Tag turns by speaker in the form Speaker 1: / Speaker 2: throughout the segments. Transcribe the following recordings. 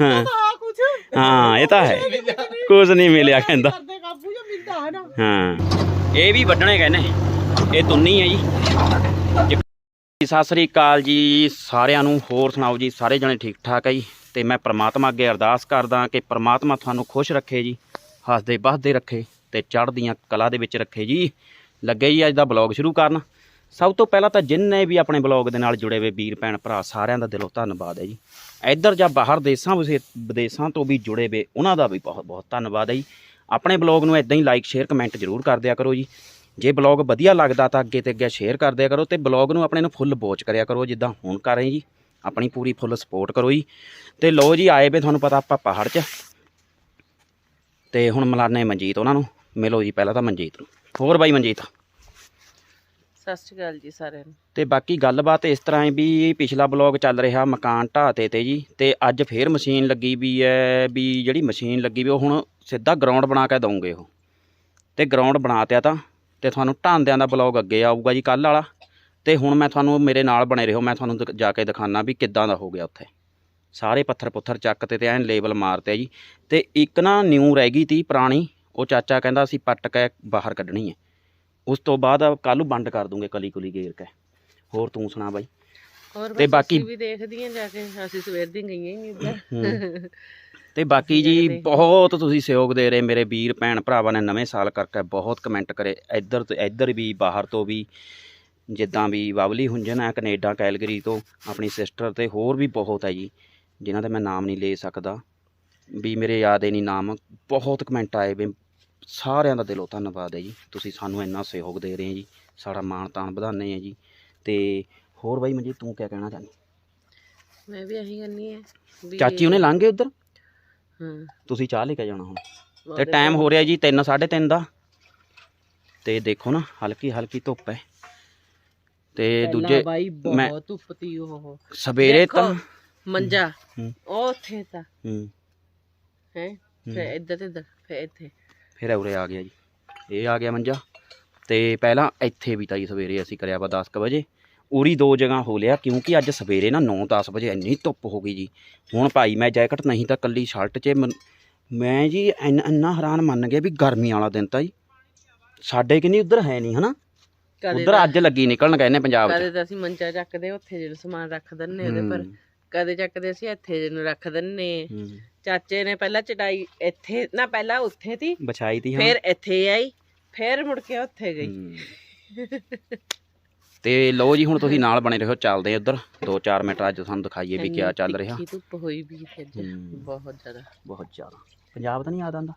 Speaker 1: ਹਾਂ। ਹਾਂ ਇਹ ਤਾਂ ਹੈ। ਕੁਝ ਨਹੀਂ ਮਿਲਿਆ। ਕਹਿੰਦਾ।
Speaker 2: ਕਰਦੇ ਕਾਬੂ ਜਾਂ ਮਿਲਦਾ ਹੈ ਨਾ।
Speaker 1: ਹਾਂ। ਇਹ ਵੀ ਵੱਢਣੇ ਕਹਿੰਦੇ ਇਹ ਤੁੰਨੀ ਹੈ ਜੀ। ਜੀ, ਸਤਿ ਸ੍ਰੀ ਅਕਾਲ ਜੀ। ਸਾਰਿਆਂ ਨੂੰ ਹੋਰ ਸੁਣਾਓ ਜੀ। ਸਾਰੇ ਜਣੇ ਠੀਕ ਠਾਕ ਹੈ ਜੀ। ਤੇ ਮੈਂ ਪ੍ਰਮਾਤਮਾ ਅੱਗੇ ਅਰਦਾਸ ਕਰਦਾ ਕਿ ਪ੍ਰਮਾਤਮਾ ਤੁਹਾਨੂੰ ਖੁਸ਼ ਰੱਖੇ ਜੀ। ਹੱਸਦੇ ਬਸਦੇ ਰੱਖੇ ਤੇ ਚੜ੍ਹਦੀਆਂ ਕਲਾ ਦੇ ਵਿੱਚ ਰੱਖੇ ਜੀ। ਲੱਗੇ ਜੀ ਅੱਜ ਦਾ ਬਲੌਗ ਸ਼ੁਰੂ ਕਰਨ। ਸਭ ਤੋਂ ਪਹਿਲਾਂ ਤਾਂ ਜਿੰਨੇ ਵੀ ਆਪਣੇ ਬਲੌਗ ਦੇ ਨਾਲ ਜੁੜੇ ਹੋਏ ਵੀਰ ਭੈਣ ਭਰਾ ਸਾਰਿਆਂ ਦਾ ਦਿਲੋਂ ਧੰਨਵਾਦ ਹੈ ਜੀ। ਇੱਧਰ ਜਾਂ ਬਾਹਰ ਦੇਸ਼ਾਂ ਵਿਸੇ- ਵਿਦੇਸ਼ਾਂ ਤੋਂ ਵੀ ਜੁੜੇ ਹੋਏ, ਉਹਨਾਂ ਦਾ ਵੀ ਬਹੁਤ ਬਹੁਤ ਧੰਨਵਾਦ ਹੈ ਜੀ। ਆਪਣੇ ਬਲੌਗ ਨੂੰ ਇਦਾਂ ਹੀ ਲਾਈਕ ਸ਼ੇਅਰ ਕਮੈਂਟ ਜ਼ਰੂਰ ਕਰ ਦਿਆ ਕਰੋ ਜੀ। ਜੇ ਬਲੌਗ ਵਧੀਆ ਲੱਗਦਾ ਤਾਂ ਅੱਗੇ ਤੇ ਅੱਗੇ ਸ਼ੇਅਰ ਕਰ ਦਿਆ ਕਰੋ ਤੇ ਬਲੌਗ ਨੂੰ ਆਪਣੇ ਨੂੰ ਫੁੱਲ ਵੋਚ ਕਰਿਆ ਕਰੋ, ਜਿੱਦਾਂ ਹੁਣ ਕਰ ਰਹੇ ਜੀ। ਆਪਣੀ ਪੂਰੀ ਫੁੱਲ ਸਪੋਰਟ ਕਰੋ ਜੀ। ਤੇ ਲੋ ਜੀ, ਆਏ ਵੇ ਤੁਹਾਨੂੰ ਪਤਾ ਆਪਾਂ ਪਹਾੜ 'ਚ। ਤੇ ਹੁਣ ਮਿਲਾਨੇ ਮਨਜੀਤ ਉਹਨਾਂ ਨੂੰ। ਮਿਲੋ ਜੀ, ਪਹਿਲਾਂ ਤਾਂ ਮਨਜੀਤ ਨੂੰ। ਹੋਰ ਬਾਈ ਮਨਜੀਤ।
Speaker 2: ਸਤਿ ਸ਼੍ਰੀ ਅਕਾਲ ਜੀ ਸਾਰਿਆਂ ਨੂੰ।
Speaker 1: ਤੇ ਬਾਕੀ ਗੱਲਬਾਤ ਇਸ ਤਰ੍ਹਾਂ ਹੈ ਵੀ ਪਿਛਲਾ ਬਲੌਗ ਚੱਲ ਰਿਹਾ ਮਕਾਨ ਢਾਤੇ ਤੇ ਜੀ, ਤੇ ਅੱਜ ਫੇਰ ਮਸ਼ੀਨ ਲੱਗੀ ਵੀ ਹੈ ਵੀ ਜਿਹੜੀ ਮਸ਼ੀਨ ਲੱਗੀ ਵੀ ਉਹ ਹੁਣ ਸਿੱਧਾ ਗਰਾਊਂਡ ਬਣਾ ਕੇ ਦਊਂਗੇ ਉਹ। ਤੇ ਗਰਾਊਂਡ ਬਣਾਤਿਆ ਤਾਂ, ਤੇ ਤੁਹਾਨੂੰ ਢਾਂਦਿਆਂ ਦਾ ਬਲੌਗ ਅੱਗੇ ਆਊਗਾ ਜੀ ਕੱਲ ਵਾਲਾ। ਤੇ ਹੁਣ ਮੈਂ ਤੁਹਾਨੂੰ ਮੇਰੇ ਨਾਲ ਬਣੇ ਰਹੋ, ਮੈਂ ਤੁਹਾਨੂੰ ਦ ਜਾ ਕੇ ਦਿਖਾਣਾ ਵੀ ਕਿੱਦਾਂ ਦਾ ਹੋ ਗਿਆ ਉੱਥੇ। ਸਾਰੇ ਪੱਥਰ ਪੁੱਥਰ ਚੱਕ ਤੇ ਤੇ ਐਨ ਲੇਬਲ ਮਾਰਤੇ ਜੀ। ਤੇ ਇੱਕ ਨਾ ਨਿਊ ਰਹਿ ਗਈ ਤੀ ਪੁਰਾਣੀ, ਉਹ ਚਾਚਾ ਕਹਿੰਦਾ ਅਸੀਂ ਪੱਟ ਕੇ ਬਾਹਰ ਕੱਢਣੀ ਹੈ ਉਸ ਤੋਂ ਬਾਅਦ ਕੱਲ ਨੂੰ ਬੰਦ ਕਰ ਦੂੰਗੇ ਕਲੀ ਕੁਲੀ ਗੇਰ ਕੇ। ਹੋਰ ਤੂੰ ਸੁਣਾ ਬਾਈ।
Speaker 2: ਹੋਰ
Speaker 1: ਤੇ ਬਾਕੀ-
Speaker 2: ਵੀ ਦੇਖਦੀਆਂ ਜਾ ਕੇ ਅਸੀਂ ਸਵੇਰ ਦੀ ਗਈਆਂ ਹੀ ਨਹੀਂ ਉੱਧਰ।
Speaker 1: ਤੇ ਬਾਕੀ ਜੀ ਬਹੁਤ ਤੁਸੀਂ ਸਹਿਯੋਗ ਦੇ ਰਹੇ ਮੇਰੇ ਵੀਰ ਭੈਣ ਭਰਾਵਾਂ ਨੇ ਨਵੇਂ ਸਾਲ ਕਰਕੇ ਬਹੁਤ ਕਮੈਂਟ ਕਰੇ। ਇੱਧਰ ਤੋਂ ਇੱਧਰ ਵੀ ਬਾਹਰ ਤੋਂ ਵੀ ਜਿੱਦਾਂ ਵੀ ਬਬਲੀ ਹੁੰਜਨ ਹੈ ਕੈਨੇਡਾ ਕੈਲਗਰੀ ਤੋਂ ਆਪਣੀ ਸਿਸਟਰ ਤੇ ਹੋਰ ਵੀ ਬਹੁਤ ਹੈ ਜੀ ਜਿਨ੍ਹਾਂ ਦਾ ਮੈਂ ਨਾਮ ਨਹੀਂ ਲੈ ਸਕਦਾ। ਵੀ ਮੇਰੇ ਯਾਦ ਹੀ ਨਹੀਂ ਨਾਮ ਬਹੁਤ ਕਮੈਂਟ ਆਏ ਵੀ ਸਾਰਿਆਂ ਦਾ ਦਿਲੋਂ ਧੰਨਵਾਦ ਹੈ ਜੀ। ਤੁਸੀਂ ਸਾਨੂੰ ਇੰਨਾ ਸਹਿਯੋਗ ਦੇ ਰਹੇ ਹੋ ਜੀ। ਸਾਡਾ ਮਾਣ ਤਾਣ ਵਧਾਉਂਦੇ ਆ ਜੀ। ਤੇ ਹੋਰ ਬਾਈ ਮਨਜੀਤ ਤੂੰ ਕੀ ਕਹਿਣਾ ਚਾਹੁੰਦੀ?
Speaker 2: ਮੈਂ ਵੀ ਇਹੀ ਕਰਨੀ ਹੈ ਵੀ
Speaker 1: ਚਾਚੀ ਉਹਨੇ ਲੰਘ ਗਏ ਉੱਧਰ?
Speaker 2: ਹਾਂ।
Speaker 1: ਤੁਸੀਂ ਚਾਹ ਲੈ ਕੇ ਜਾਣਾ ਹੁਣ। ਤੇ ਟਾਈਮ ਹੋ ਰਿਹਾ ਜੀ 3 3:30 ਦਾ। ਤੇ ਦੇਖੋ ਨਾ ਹਲਕੀ ਹਲਕੀ ਧੁੱਪ ਹੈ। ਤੇ
Speaker 2: ਪਹਿਲਾਂ
Speaker 1: ਦੂਜੇ
Speaker 2: ਬਾਈ
Speaker 1: ਮੈਂ-
Speaker 2: ਬਹੁਤ ਧੁੱਪ ਤੀ ਉਹ।
Speaker 1: ਸਵੇਰੇ
Speaker 2: ਦੇਖੋ,
Speaker 1: ਤਾਂ
Speaker 2: ਮੰਜਾ।
Speaker 1: ਹੂੰ।
Speaker 2: ਉਹ ਉੱਥੇ ਤਾਂ।
Speaker 1: ਹੂੰ।
Speaker 2: ਹੈ?
Speaker 1: ਹੂੰ।
Speaker 2: ਫਿਰ ਇੱਧਰ ਤੇ ਇੱਧਰ ਫਿਰ ਇੱਥੇ।
Speaker 1: ਫਿਰ ਉਰੇ ਆ ਗਿਆ ਜੀ। ਇਹ ਆ ਗਿਆ ਮੰਜਾ। ਤੇ ਪਹਿਲਾਂ ਇੱਥੇ ਵੀ ਤਾਂ ਜੀ ਸਵੇਰੇ ਅਸੀਂ ਕਰਿਆ ਵਾ 10 ਕੁ ਵਜੇ। ਉਰੀ ਦੋ ਜਗ੍ਹਾ ਹੋ ਲਿਆ ਕਿਉਂਕਿ ਅੱਜ ਸਵੇਰੇ ਨਾ 9-10 ਵਜੇ ਇੰਨੀ ਧੁੱਪ ਹੋ ਗਈ ਜੀ। ਹੁਣ ਭਾਈ ਮੈਂ ਜੈਕਟ ਨਹੀਂ ਤਾਂ ਕੱਲੀ ਸ਼ਰਟ 'ਚ ਮੈਂ ਜੀ ਇੰਨਾ ਇੰਨਾ ਹੈਰਾਨ ਮੰਨ ਗਿਆ ਵੀ ਗਰਮੀ ਵਾਲਾ ਦਿਨ ਤਾਂ ਜੀ। ਸਾਡੇ ਕਿੰਨੀ ਉੱਧਰ ਹੈ ਨਹੀਂ ਹਨਾ? ਉੱਧਰ ਅੱਜ ਲੱਗੀ ਨਿਕਲਣ ਗਏ ਨੇ ਪੰਜਾਬ 'ਚ।
Speaker 2: ਕਦੇ ਤਾਂ ਅਸੀਂ ਮੰਜਾ ਚੱਕਦੇ ਉੱਥੇ ਜਿਹੜਾ ਸਮਾਨ ਰੱਖ ਦਿੰਨੇ ਉਹਦੇ ਪਰ। ਕਦੇ ਚੱਕਦੇ ਅਸੀਂ ਇੱਥੇ ਜਿਹਨੂੰ ਰੱਖ ਦਿੰਨੇ। ਚਾਚੇ ਨੇ ਪਹਿਲਾਂ ਚਟਾਈ ਇੱਥੇ ਨਾ ਪਹਿਲਾਂ ਉੱਥੇ ਤੀ
Speaker 1: ਵਿਛਾਈ ਤੀ ਹਾਂ।
Speaker 2: ਫਿਰ ਇੱਥੇ ਆਈ ਫਿਰ ਮੁੜ ਕੇ ਉੱਥੇ ਗਈ।
Speaker 1: ਤੇ ਲਓ ਜੀ ਹੁਣ ਤੁਸੀਂ ਨਾਲ ਬਣੇ ਰਹੋ ਚੱਲਦੇ ਆ ਉੱਧਰ 2-4 ਮਿੰਟ ਅੱਜ ਤੁਹਾਨੂੰ ਦਿਖਾਈਏ ਵੀ ਕੀ ਚੱਲ ਰਿਹਾ।
Speaker 2: ਤਿੱਖੀ ਧੁੱਪ ਹੋਈ ਵੀ ਸੀ ਅੱਜ
Speaker 1: ਹੂੰ।
Speaker 2: ਬਹੁਤ ਜ਼ਿਆਦਾ।
Speaker 1: ਬਹੁਤ ਜ਼ਿਆਦਾ। ਪੰਜਾਬ ਤਾਂ ਨਹੀਂ ਯਾਦ ਆਂਦਾ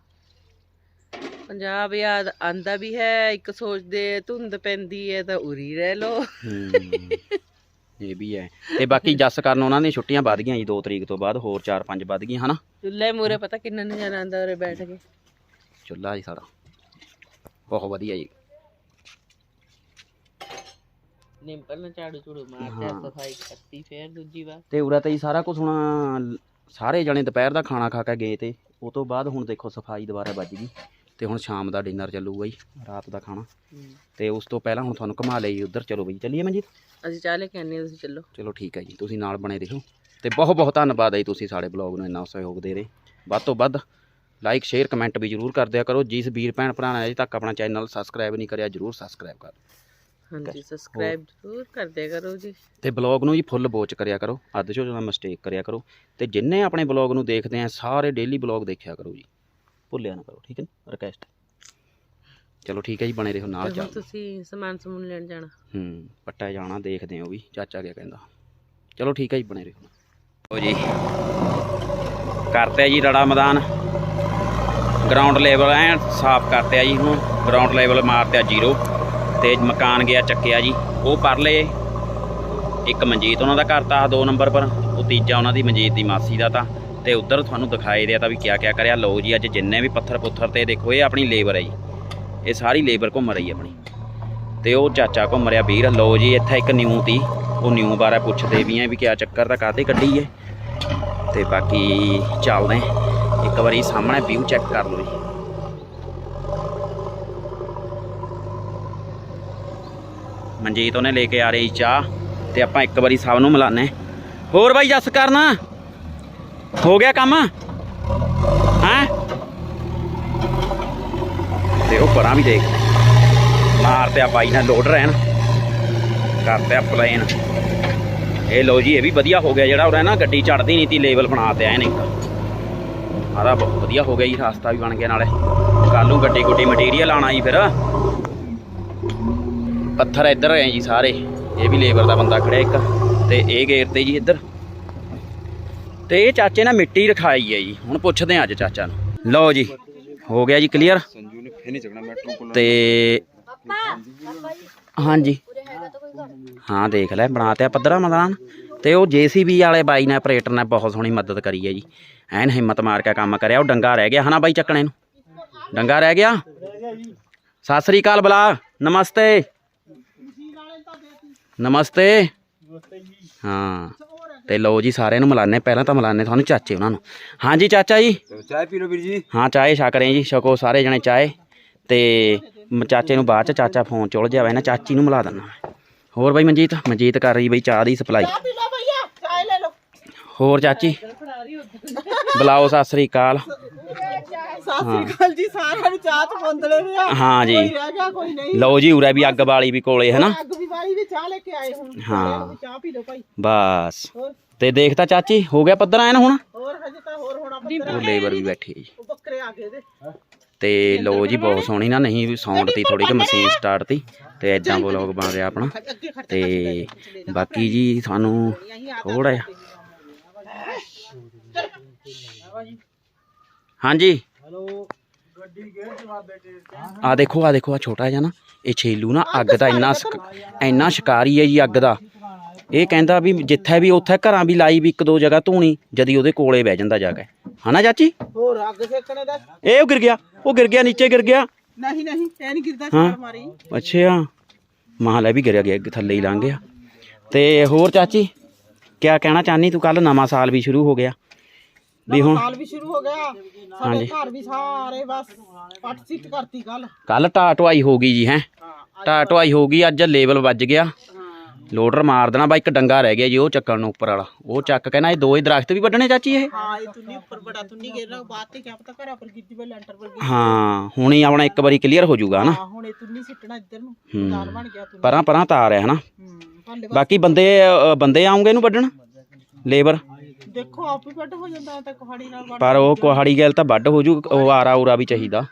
Speaker 2: ਪੰਜਾਬ ਯਾਦ ਆਂਦਾ ਵੀ ਹੈ ਇੱਕ ਸੋਚਦੇ ਧੁੰਦ ਪੈਂਦੀ ਹੈ ਤਾਂ ਉਰੀ ਰਹਿ ਲੋ
Speaker 1: ਹੂੰ। ਇਹ ਵੀ ਹੈ। ਤੇ ਬਾਕੀ ਜੱਸ ਕਰਨ ਉਹਨਾਂ ਦੀਆਂ ਛੁੱਟੀਆਂ ਵੱਧ ਗਈਆਂ ਜੀ 2 ਤਰੀਕ ਤੋਂ ਬਾਅਦ ਹੋਰ 4-5 ਵੱਧ ਗਈਆਂ ਹਨਾ?
Speaker 2: ਚੁੱਲ੍ਹੇ ਮੂਰੇ ਪਤਾ ਕਿੰਨਾ ਨਜ਼ਾਰਾ ਆਂਦਾ ਉਰੇ ਬੈਠ ਕੇ।
Speaker 1: ਚੁੱਲ੍ਹਾ ਜੀ ਸਾਡਾ। ਬਹੁਤ ਵਧੀਆ ਜੀ।
Speaker 2: ਨੇ ਝਾੜੂ ਝੂੜੂ ਮਾਰਦੇ। ਸਫ਼ਾਈ ਕਰਤੀ ਫਿਰ ਦੂਜੀ ਵਾਰ।
Speaker 1: ਤੇ ਉਰਾ ਤਾਂ ਜੀ ਸਾਰਾ ਕੁਝ ਹੁਣ ਸਾਰੇ ਜਣੇ ਦੁਪਹਿਰ ਦਾ ਖਾਣਾ ਖਾ ਕੇ ਗਏ ਤੇ ਉਹ ਤੋਂ ਬਾਅਦ ਹੁਣ ਦੇਖੋ ਸਫ਼ਾਈ ਦੁਬਾਰਾ ਵੱਜ ਗਈ। ਤੇ ਹੁਣ ਸ਼ਾਮ ਦਾ ਡਿਨਰ ਚੱਲੂਗਾ ਜੀ ਰਾਤ ਦਾ ਖਾਣਾ। ਤੇ ਉਸ ਤੋਂ ਪਹਿਲਾਂ ਹੁਣ ਤੁਹਾਨੂੰ ਘੁਮਾ ਲਈ ਉੱਧਰ ਚਲੋ ਬਈ। ਚੱਲੀਏ ਮਨਜੀਤ?
Speaker 2: ਅਸੀਂ ਚਾਹ ਲੈ ਕੇ ਆਨੇ ਤੁਸੀਂ ਚੱਲੋ।
Speaker 1: ਚਲੋ ਠੀਕ ਹੈ ਜੀ ਤੁਸੀਂ ਨਾਲ ਬਣੇ ਰਹੋ। ਤੇ ਬਹੁਤ ਬਹੁਤ ਧੰਨਵਾਦ ਹੈ ਜੀ ਤੁਸੀਂ ਸਾਡੇ ਬਲੌਗ ਨੂੰ ਇੰਨਾ ਸਹਿਯੋਗ ਦੇ ਰਹੇ। ਵੱਧ ਤੋਂ ਵੱਧ ਲਾਈਕ ਸ਼ੇਅਰ ਕਮੈਂਟ ਵੀ ਜਰੂਰ ਕਰ ਦਿਆ ਕਰੋ। ਜਿਸ ਵੀਰ ਭੈਣ ਭਰਾ ਨੇ ਅਜੇ ਤੱਕ ਆਪਣਾ ਚੈਨਲ ਸਬਸਕ੍ਰਾਈਬ ਨਹੀਂ ਕਰਿਆ ਜਰੂਰ ਸਬਸਕ੍ਰਾਈਬ ਕਰ।
Speaker 2: ਹਾਂਜੀ ਸਬਸਕ੍ਰਾਈਬ ਜ਼ਰੂਰ ਕਰ ਦਿਆ ਕਰੋ ਜੀ।
Speaker 1: ਤੇ ਬਲੌਗ ਨੂੰ ਜੀ ਫੁੱਲ ਵੋਚ ਕਰਿਆ ਕਰੋ। ਅੱਧ ਚੋਂ ਜਦੋਂ ਮਿਸਟੇਕ ਕਰਿਆ ਕਰੋ। ਤੇ ਜਿੰਨੇ ਆਪਣੇ ਬਲੌਗ ਨੂੰ ਦੇਖਦੇ ਆ ਸਾਰੇ ਡੇਲੀ ਬਲੌਗ ਦੇਖਿਆ ਕਰੋ ਜੀ। ਭੁੱਲਿਆ ਨਾ ਕਰੋ ਠੀਕ ਹੈ ਰਿਕਵੈਸਟ ਚਲੋ ਠੀਕ ਹੈ ਜੀ ਬਣੇ ਰਹੋ ਨਾਲ ਚੱਲ।
Speaker 2: ਤੁਸੀਂ ਸਮਾਨ ਸਮੂਨ ਲੈਣ ਜਾਣਾ।
Speaker 1: ਹੂੰ ਪੱਟਾ ਜਾਣਾ ਦੇਖਦੇ ਆ ਉਹ ਵੀ ਚਾਚਾ ਕਿਆ ਕਹਿੰਦਾ। ਚਲੋ ਠੀਕ ਹੈ ਜੀ ਬਣੇ ਰਹੋ। ਲਓ ਜੀ ਕਰਤੇ ਜੀ ਰੜਾ ਮੈਦਾਨ। ਗਰਾਊਂਡ ਲੈਵਲ ਐ ਸਾਫ਼ ਕਰਤੇ ਆ ਜੀ ਹੁਣ। ਗਰਾਊਂਡ ਲੈਵਲ ਮਾਰਤੇ ਆ ਜ਼ੀਰੋ ਤੇ ਮਕਾਨ ਗਿਆ ਚੱਕਿਆ ਜੀ। ਉਹ ਪਰਲੇ। ਇੱਕ ਮਨਜੀਤ ਉਹਨਾਂ ਦਾ ਘਰ ਤਾਂ 2 ਨੰਬਰ ਪਰ ਉਹ ਤੀਜਾ ਉਹਨਾਂ ਦੀ ਮਨਜੀਤ ਦੀ ਮਾਸੀ ਦਾ ਤਾਂ। ਤੇ ਉਧਰ ਤੁਹਾਨੂੰ ਦਿਖਾਈ ਦਿਆ ਤਾਂ ਵੀ ਕਿਆ ਕਿਆ ਕਰਿਆ। ਲਓ ਜੀ, ਅੱਜ ਜਿੰਨੇ ਵੀ ਪੱਥਰ ਪੁੱਥਰ ਤੇ ਦੇਖੋ, ਇਹ ਆਪਣੀ ਲੇਬਰ ਹੈ ਜੀ। ਇਹ ਸਾਰੀ ਲੇਬਰ ਘੁੰਮ ਰਹੀ ਆਪਣੀ। ਤੇ ਉਹ ਚਾਚਾ ਘੁੰਮ ਰਿਹਾ ਵੀਰ। ਲਓ ਜੀ, ਇੱਥੇ ਇੱਕ ਨਿਊ ਤੀ। ਉਹ ਨਿਊ ਬਾਰੇ ਪੁੱਛਦੇ ਵੀ ਆ ਵੀ ਕਿਆ ਚੱਕਰ ਤਾਂ ਕਾਤੇ ਕੱਢੀ ਹੈ ਤੇ ਬਾਕੀ ਚੱਲਦੇ ਇੱਕ ਵਾਰੀ ਸਾਹਮਣੇ ਵਿਊ ਚੈੱਕ ਕਰ ਲਓ ਜੀ। ਮਨਜੀਤ ਉਹਨੇ ਲੈ ਕੇ ਆ ਰਹੀ ਚਾਹ। ਤੇ ਆਪਾਂ ਇੱਕ ਵਾਰੀ ਸਭ ਨੂੰ ਮਿਲਾਨੇ ਹੋਰ ਬਾਈ, ਜੱਸ ਕਰਨਾ। ਹੋ ਗਿਆ ਕੰਮ? ਹੈਂ? ਤੇ ਉਹ ਪਰਾਂ ਵੀ ਦੇਖ। ਮਾਰ ਤੇ ਆ ਬਾਈ ਨਾਲ ਲੋਡ ਰਹਿਣ। ਕਰਤੇ ਆ ਪਲੇਨ ਇਹ ਲੋ ਜੀ, ਇਹ ਵੀ ਵਧੀਆ ਹੋ ਗਿਆ ਜਿਹੜਾ ਉਹ ਨਾ ਗੱਡੀ ਚੜਦੀ ਨਹੀਂ ਤੀ ਲੈਵਲ ਬਣਾ ਤੇ ਐਨ ਇੱਕ ਬਹੁਤ ਵਧੀਆ ਹੋ ਗਿਆ ਜੀ, ਰਸਤਾ ਵੀ ਬਣ ਗਿਆ ਨਾਲੇ। ਕੱਲ ਨੂੰ ਗੱਡੀ ਗੁੱਡੀ ਮਟੀਰੀਅਲ ਆਣਾ ਜੀ ਫਿਰ। ਪੱਥਰ ਇੱਧਰ ਹੈ ਜੀ ਸਾਰੇ। ਇਹ ਵੀ ਲੇਬਰ ਦਾ ਬੰਦਾ ਖੜਿਆ ਇੱਕ। ਤੇ ਇਹ ਗੇਰ ਤੇ ਜੀ ਇੱਧਰ। ਤੇ ਇਹ ਚਾਚੇ ਨੇ ਮਿੱਟੀ ਰਖਾਈ ਹੈ ਜੀ। ਹੁਣ ਪੁੱਛਦੇ ਆ ਅੱਜ ਚਾਚਾ ਨੂੰ। ਲਓ ਜੀ ਹੋ ਗਿਆ ਜੀ ਕਲੀਅਰ ਤੇ ਹਾਂਜੀ। ਹਾਂ ਦੇਖ ਲੈ ਬਣਾ ਤੇ ਆ ਪੱਧਰਾ ਮੈਦਾਨ। ਤੇ ਉਹ ਜੀਸੀਬੀ ਵਾਲੇ ਬਾਈ ਨੇ ਆਪਰੇਟਰ ਨੇ ਬਹੁਤ ਸੋਹਣੀ ਮਦਦ ਕਰੀ ਹੈ ਜੀ। ਐਨ ਹਿੰਮਤ ਮਾਰ ਕੇ ਕੰਮ ਕਰਿਆ ਉਹ ਡੰਗਾ ਰਹਿ ਗਿਆ ਹਨਾ ਬਾਈ ਚੱਕਣੇ ਨੂੰ? ਡੰਗਾ ਰਹਿ ਗਿਆ? ਸਤਿ ਸ੍ਰੀ ਅਕਾਲ ਬਲਾ ਨਮਸਤੇ। ਨਮਸਤੇ। ਹਾਂ। ਤੇ ਲਓ ਜੀ ਸਾਰਿਆਂ ਨੂੰ ਮਿਲਾਨੇ ਪਹਿਲਾਂ ਤਾਂ ਮਿਲਾਨੇ ਤੁਹਾਨੂੰ ਚਾਚੇ ਉਹਨਾਂ ਨੂੰ। ਹਾਂਜੀ ਚਾਚਾ ਜੀ।
Speaker 3: ਚਾਹ ਪੀ ਲਓ ਵੀਰ ਜੀ।
Speaker 1: ਹਾਂ ਚਾਏ ਛਕ ਰਹੇ ਜੀ। ਛਕੋ ਸਾਰੇ ਜਣੇ ਚਾਏ ਤੇ ਚਾਚੇ ਨੂੰ ਬਾਅਦ ਚ ਚਾਚਾ ਫੋਨ ਚੁੱਲ ਜਾਵੇ ਨਾ ਚਾਚੀ ਨੂੰ ਮਿਲਾ ਦਿੰਦਾ ਹੋਰ ਬਾਈ ਮਨਜੀਤ? ਮਨਜੀਤ ਕਰ ਰਹੀ ਬਈ ਚਾਹ ਦੀ ਸਪਲਾਈ
Speaker 2: ਪੀ ਲਓ ਭਈਆ ਚਾਹ ਲੈ ਲਓ।
Speaker 1: ਹੋਰ ਚਾਚੀ? ਬੁਲਾਓ ਸਤਿ ਸ੍ਰੀ ਅਕਾਲ।
Speaker 2: ਸਤਿ ਸ੍ਰੀ ਅਕਾਲ ਜੀ ਸਾਰਿਆਂ ਨੂੰ ਚਾਹ ਚ ਬੰਦਲੇ ਨੇ ਆ।
Speaker 1: ਹਾਂ ਜੀ।
Speaker 2: ਕੋਈ ਰਹਿ ਗਿਆ ਕੋਈ ਨਹੀਂ।
Speaker 1: ਲਓ ਜੀ ਉਰੇ ਵੀ ਅੱਗ ਵਾਲੀ ਵੀ ਕੋਲੇ ਹੈ ਨਾ?
Speaker 2: ਅੱਗ ਵੀ ਵਾਲੀ ਵੀ ਚਾਹ ਲੈ ਕੇ ਆਏ ਹੁਣ।
Speaker 1: ਹਾਂ।
Speaker 2: ਸਾਰਿਆਂ ਨੂੰ ਚਾਹ ਪੀ ਲਓ ਭਾਈ।
Speaker 1: ਬਸ।
Speaker 2: ਹੋਰ?
Speaker 1: ਤੇ ਦੇਖਤਾ ਚਾਚੀ ਹੋ ਗਿਆ ਪੱਧਰ ਐਨ ਹੁਣ?
Speaker 2: ਹੋਰ ਹਜੇ ਤਾਂ ਹੋਰ ਹੋਣਾ ਬੱਕਰੇ
Speaker 1: ਉਹ ਲੇਬਰ ਵੀ ਬੈਠੀ ਹੈ ਜੀ।
Speaker 2: ਉਹ ਬੱਕਰੇ ਆ ਗਏ ਦੇ
Speaker 1: ਤੇ ਲਓ ਜੀ ਬਹੁਤ ਸੋਹਣੀ ਨਾ ਨਹੀਂ ਸਾਊਂਡ ਤੀ ਥੋੜੀ ਕਿ ਮਸ਼ੀਨ ਸਟਾਰਟ ਤੀ ਤੇ ਐਦਾਂ ਬਲੌਗ ਬਣ ਰਿਹਾ ਆਪਣਾ।
Speaker 2: ਅੱਗੇ ਖੜ
Speaker 1: ਤੇ ਬਾਕੀ ਜੀ ਸਾਨੂੰ ਥੋੜਾ ਜਿਹਾ। ਹਾਂਜੀ। ਆ ਦੇਖੋ ਆ ਦੇਖੋ ਆ ਛੋਟਾ ਜਿਹਾ ਨਾ ਇਹ ਛੇਲੂ ਨਾ ਅੱਗ ਦਾ ਇੰਨਾ ਸ਼ਿਕ- ਇੰਨਾ ਸ਼ਿਕਾਰੀ ਹੈ ਜੀ ਅੱਗ ਦਾ। ਇਹ ਕਹਿੰਦਾ ਵੀ ਜਿੱਥੇ ਵੀ ਉੱਥੇ ਘਰਾਂ ਵੀ ਲਾਈ ਵੀ ਇੱਕ ਦੋ ਜਗ੍ਹਾ ਧੂਣੀ ਜਦੀ ਉਹਦੇ ਕੋਲੇ ਬਹਿ ਜਾਂਦਾ ਜਾ ਕੇ। ਹਨਾ ਚਾਚੀ?
Speaker 2: ਹੋਰ ਅੱਗ ਸੇਕਣੇ ਦਾ?
Speaker 1: ਇਹ ਉਹ ਗਿਰ ਗਿਆ ਉਹ ਗਿਰ ਗਿਆ ਨੀਚੇ ਗਿਰ ਗਿਆ।
Speaker 2: ਨਹੀਂ ਨਹੀਂ ਐ ਨਹੀਂ ਗਿਰਦਾ। ਛਾਲ ਮਾਰੀ।
Speaker 1: ਅੱਛਾ। ਮਹਾਂ ਲੈ ਵੀ ਗਿਰਿਆ ਗਿਆ ਥੱਲੇ ਹੀ ਲੰਘ ਗਿਆ। ਤੇ ਹੋਰ ਚਾਚੀ ਕਿਆ ਕਹਿਣਾ ਚਾਹਨੀ ਤੂੰ? ਕੱਲ ਨਵਾਂ ਸਾਲ ਵੀ ਸ਼ੁਰੂ ਹੋ ਗਿਆ। ਵੀ ਹੁਣ
Speaker 2: ਸਾਲ ਵੀ ਸ਼ੁਰੂ ਹੋ ਗਿਆ। ਸਾਡੇ ਘਰ ਵੀ ਸਾਰੇ ਬਸ ਪੱਟ ਸਿੱਟ ਕਰਤੀ ਕੱਲ
Speaker 1: ਕੱਲ ਢਾਟਵਾਈ ਹੋ ਗਈ ਜੀ ਹੈ? ਢਾਟਵਾਈ ਹੋ ਗਈ ਅੱਜ ਲੇਬਲ ਵੱਜ ਗਿਆ। ਲੋਡਰ ਮਾਰ ਦੇਣਾ ਬਾ ਇੱਕ ਡੰਗਾ ਰਹਿ ਗਿਆ ਜੀ ਉਹ ਚੱਕਣ ਨੂੰ ਉੱਪਰ ਵਾਲਾ। ਉਹ ਚੱਕ ਕੇ ਨਾ ਇਹ ਦੋ ਹੀ ਦਰਖਤ ਵੀ ਵੱਢਣੇ ਚਾਚੀ ਇਹ।
Speaker 2: ਹਾਂ ਇਹ ਤੁੰਨੀ ਉੱਪਰ ਬੜਾ ਤੁੰਨੀ ਗੇਰਨਾ ਬਾਅਦ ਤੇ ਕਿਆ ਪਤਾ ਘਰਾਂ ਪਰ ਗਿੱਜੀ ਵੇ ਲੈਂਟਰ ਪਰ
Speaker 1: ਹਾਂ ਹੁਣ ਹੀ ਆਪਣਾ ਇੱਕ ਵਾਰੀ ਕਲੀਅਰ ਹੋ ਜਾਊਗਾ ਹਨਾ?
Speaker 2: ਹਾਂ ਹੁਣ ਇਹ ਤੁੰਨੀ ਸਿੱਟਣਾ ਇੱਧਰ ਨੂੰ ਬਣ ਗਿਆ ਤੁੰਨੀ।
Speaker 1: ਪਰਾਂ ਪਰਾਂ ਤਾਰ ਹੈ ਹਨਾ? ਬਾਕੀ ਬੰਦੇ ਬੰਦੇ ਆਉਂਗੇ ਇਹਨੂੰ ਵੱਢਣ? ਲੇਬਰ?
Speaker 2: ਦੇਖੋ ਆਪ ਹੀ ਵੱਟ ਹੋ ਜਾਂਦਾ ਤਾਂ ਕੁਹਾੜੀ ਨਾਲ ਵੱਟ
Speaker 1: ਪਰ ਉਹ ਕੁਹਾੜੀ ਗੈਲ ਤਾਂ ਵੱਢ ਹੋ ਜੂ ਉਹ ਆਰਾ ਉਰਾ ਵੀ ਚਾਹੀਦਾ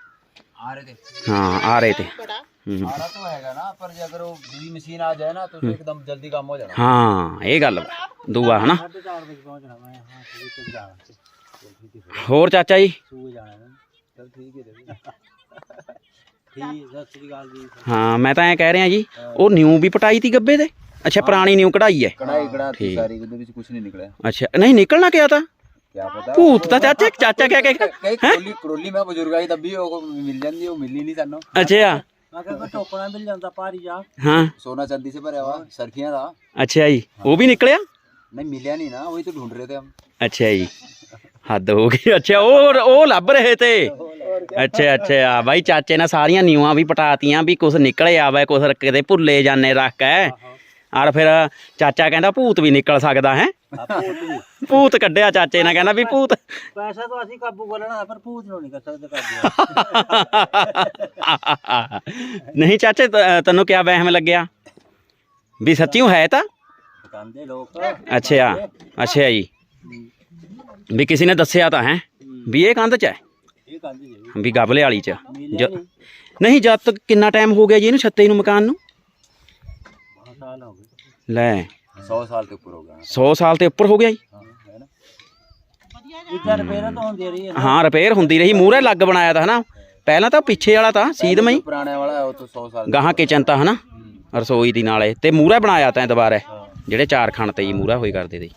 Speaker 3: आ रहे थे
Speaker 1: ਹਾਂ ਆਰੇ ਤੇ
Speaker 2: ਬੜਾ
Speaker 1: ਹੂੰ।
Speaker 3: आ रहा तो हैगा ना पर जे अगर वो दूसरी मशीन आ जाए ना तो, तो एकदम जल्दी काम हो जाना
Speaker 1: ਹਾਂ ਇਹ ਗੱਲ ਵਾ। ਦੂਆ ਹਨਾ
Speaker 3: साढ़े चार बजे पहुंचना मैं हाँ ठीक है जाना
Speaker 1: ਹੋਰ ਚਾਚਾ ਜੀ
Speaker 3: सुबह जाना है चल ठीक है रवि ठीक सत श्री अकाल जी
Speaker 1: ਹਾਂ ਮੈਂ ਤਾਂ ਐ ਕਹਿ ਰਿਹਾ ਜੀ ਉਹ ਨਿਊ ਵੀ ਪਟਾਈ ਤੀ ਗੱਬੇ ਦੇ ਅੱਛਾ ਪੁਰਾਣੀ ਨਿਊ ਕਢਾਈ ਹੈ।
Speaker 3: ਕਢਾਈ
Speaker 1: ਕਢਾ
Speaker 3: ਸਾਰੀ ਉਹਦੇ ਵਿੱਚ ਕੁਝ ਨਹੀਂ ਨਿਕਲਿਆ।
Speaker 1: ਅੱਛਾ ਨਹੀਂ ਨਿਕਲਣਾ ਕਿਆ ਤਾ?
Speaker 3: ਕਿਆ ਪਤਾ?
Speaker 1: ਭੂਤ ਤਾਂ ਚਾਚਾ ਚਾਚਾ ਕਹਿ
Speaker 3: ਕੇ ਕਈ ਕਰੋਲੀ ਕਰੋਲੀ ਮੈਂ ਬਜ਼ੁਰਗ ਆਈ ਤੱਬੀ ਉਹ ਮਿਲ ਜਾਂਦੀ ਉਹ ਮਿਲੀ ਨਹੀਂ ਸਾਨੂੰ।
Speaker 1: ਅੱਛਾ। ਆ ਜੀ। ਉਹ ਵੀ ਨਿਕਲਿਆ?
Speaker 3: ਨਹੀਂ ਨਾ
Speaker 1: ਅੱਛਾ ਜੀ ਹੱਦ ਹੋ ਗਈ। ਉਹ ਲੱਭ ਰਹੇ ਤੇ। ਅੱਛਾ ਅੱਛਾ ਚਾਚੇ ਨੇ ਸਾਰੀਆਂ ਨਿਊਆਂ ਵੀ ਪਟਾਤੀਆਂ ਵੀ ਕੁਝ ਨਿਕਲੇ ਆਵੇ ਕੁਝ ਕਿਤੇ ਭੁੱਲੇ ਜਾਣੇ ਰੱਖ ਕੇ ਔਰ ਫਿਰ ਚਾਚਾ ਕਹਿੰਦਾ ਭੂਤ ਵੀ ਨਿਕਲ ਸਕਦਾ ਹੈ? ਭੂਤ ਕੱਢਿਆ ਚਾਚੇ ਨੇ ਕਹਿੰਦਾ ਵੀ ਭੂਤ।
Speaker 3: ਪੈਸਾ ਤਾਂ ਅਸੀਂ ਕਾਬੂ ਕਰ ਲੈਣਾ ਪਰ ਭੂਤ ਨੂੰ ਨਹੀਂ ਕਰ ਸਕਦੇ
Speaker 1: ਨਹੀਂ ਚਾਚੇ ਤੈਨੂੰ ਕਿਆ ਵਹਿਮ ਲੱਗਿਆ? ਵੀ ਸੱਚੀ ਹੈ ਤਾਂ?
Speaker 3: ਕਹਿੰਦੇ ਲੋਕ।
Speaker 1: ਅੱਛਾ ਅੱਛਾ ਜੀ। ਵੀ ਕਿਸੇ ਨੇ ਦੱਸਿਆ ਤਾਂ ਹੈ? ਵੀ ਇਹ ਕੰਧ ਚ ਹੈ? ਵੀ ਗਬਲੇ ਵਾਲੀ ਚ। ਨਹੀਂ ਜਦ ਤੱਕ ਕਿੰਨਾ ਟਾਈਮ ਹੋ ਗਿਆ ਜੀ ਇਹਨੂੰ ਛੱਤੇ ਨੂੰ ਮਕਾਨ ਨੂੰ? ਲੈ।
Speaker 3: 100 ਸਾਲ ਤੋਂ ਉੱਪਰ ਹੋ ਗਿਆ।
Speaker 1: 100 ਸਾਲ ਤੇ ਉੱਪਰ ਹੋ ਗਿਆ ਜੀ। ਹਾਂ ਰਿਪੇਅਰ ਹੁੰਦੀ ਰਹੀ ਮੂਹਰੇ ਲੱਗ ਬਣਾਇਆ ਤਾਂ ਹਨਾ। ਪਹਿਲਾਂ ਤਾਂ ਪਿੱਛੇ ਵਾਲਾ ਤਾਂ ਸੀਦਮਈ
Speaker 3: ਪੁਰਾਣੇ ਵਾਲਾ ਉਹ ਤੋਂ 100 ਸਾਲ
Speaker 1: ਗਾਹਾਂ ਕਿਚਨ ਤਾਂ ਹਨਾ। ਰਸੋਈ ਦੀ ਨਾਲੇ। ਤੇ ਮੂਹਰਾ ਬਣਾਇਆ ਤਾਂ ਦੁਬਾਰਾ। ਜਿਹੜੇ ਚਾਰ ਖਾਣ ਤੇ ਜੀ ਮੂਹਰਾ ਹੋਈ ਕਰਦੇ ਤੇ।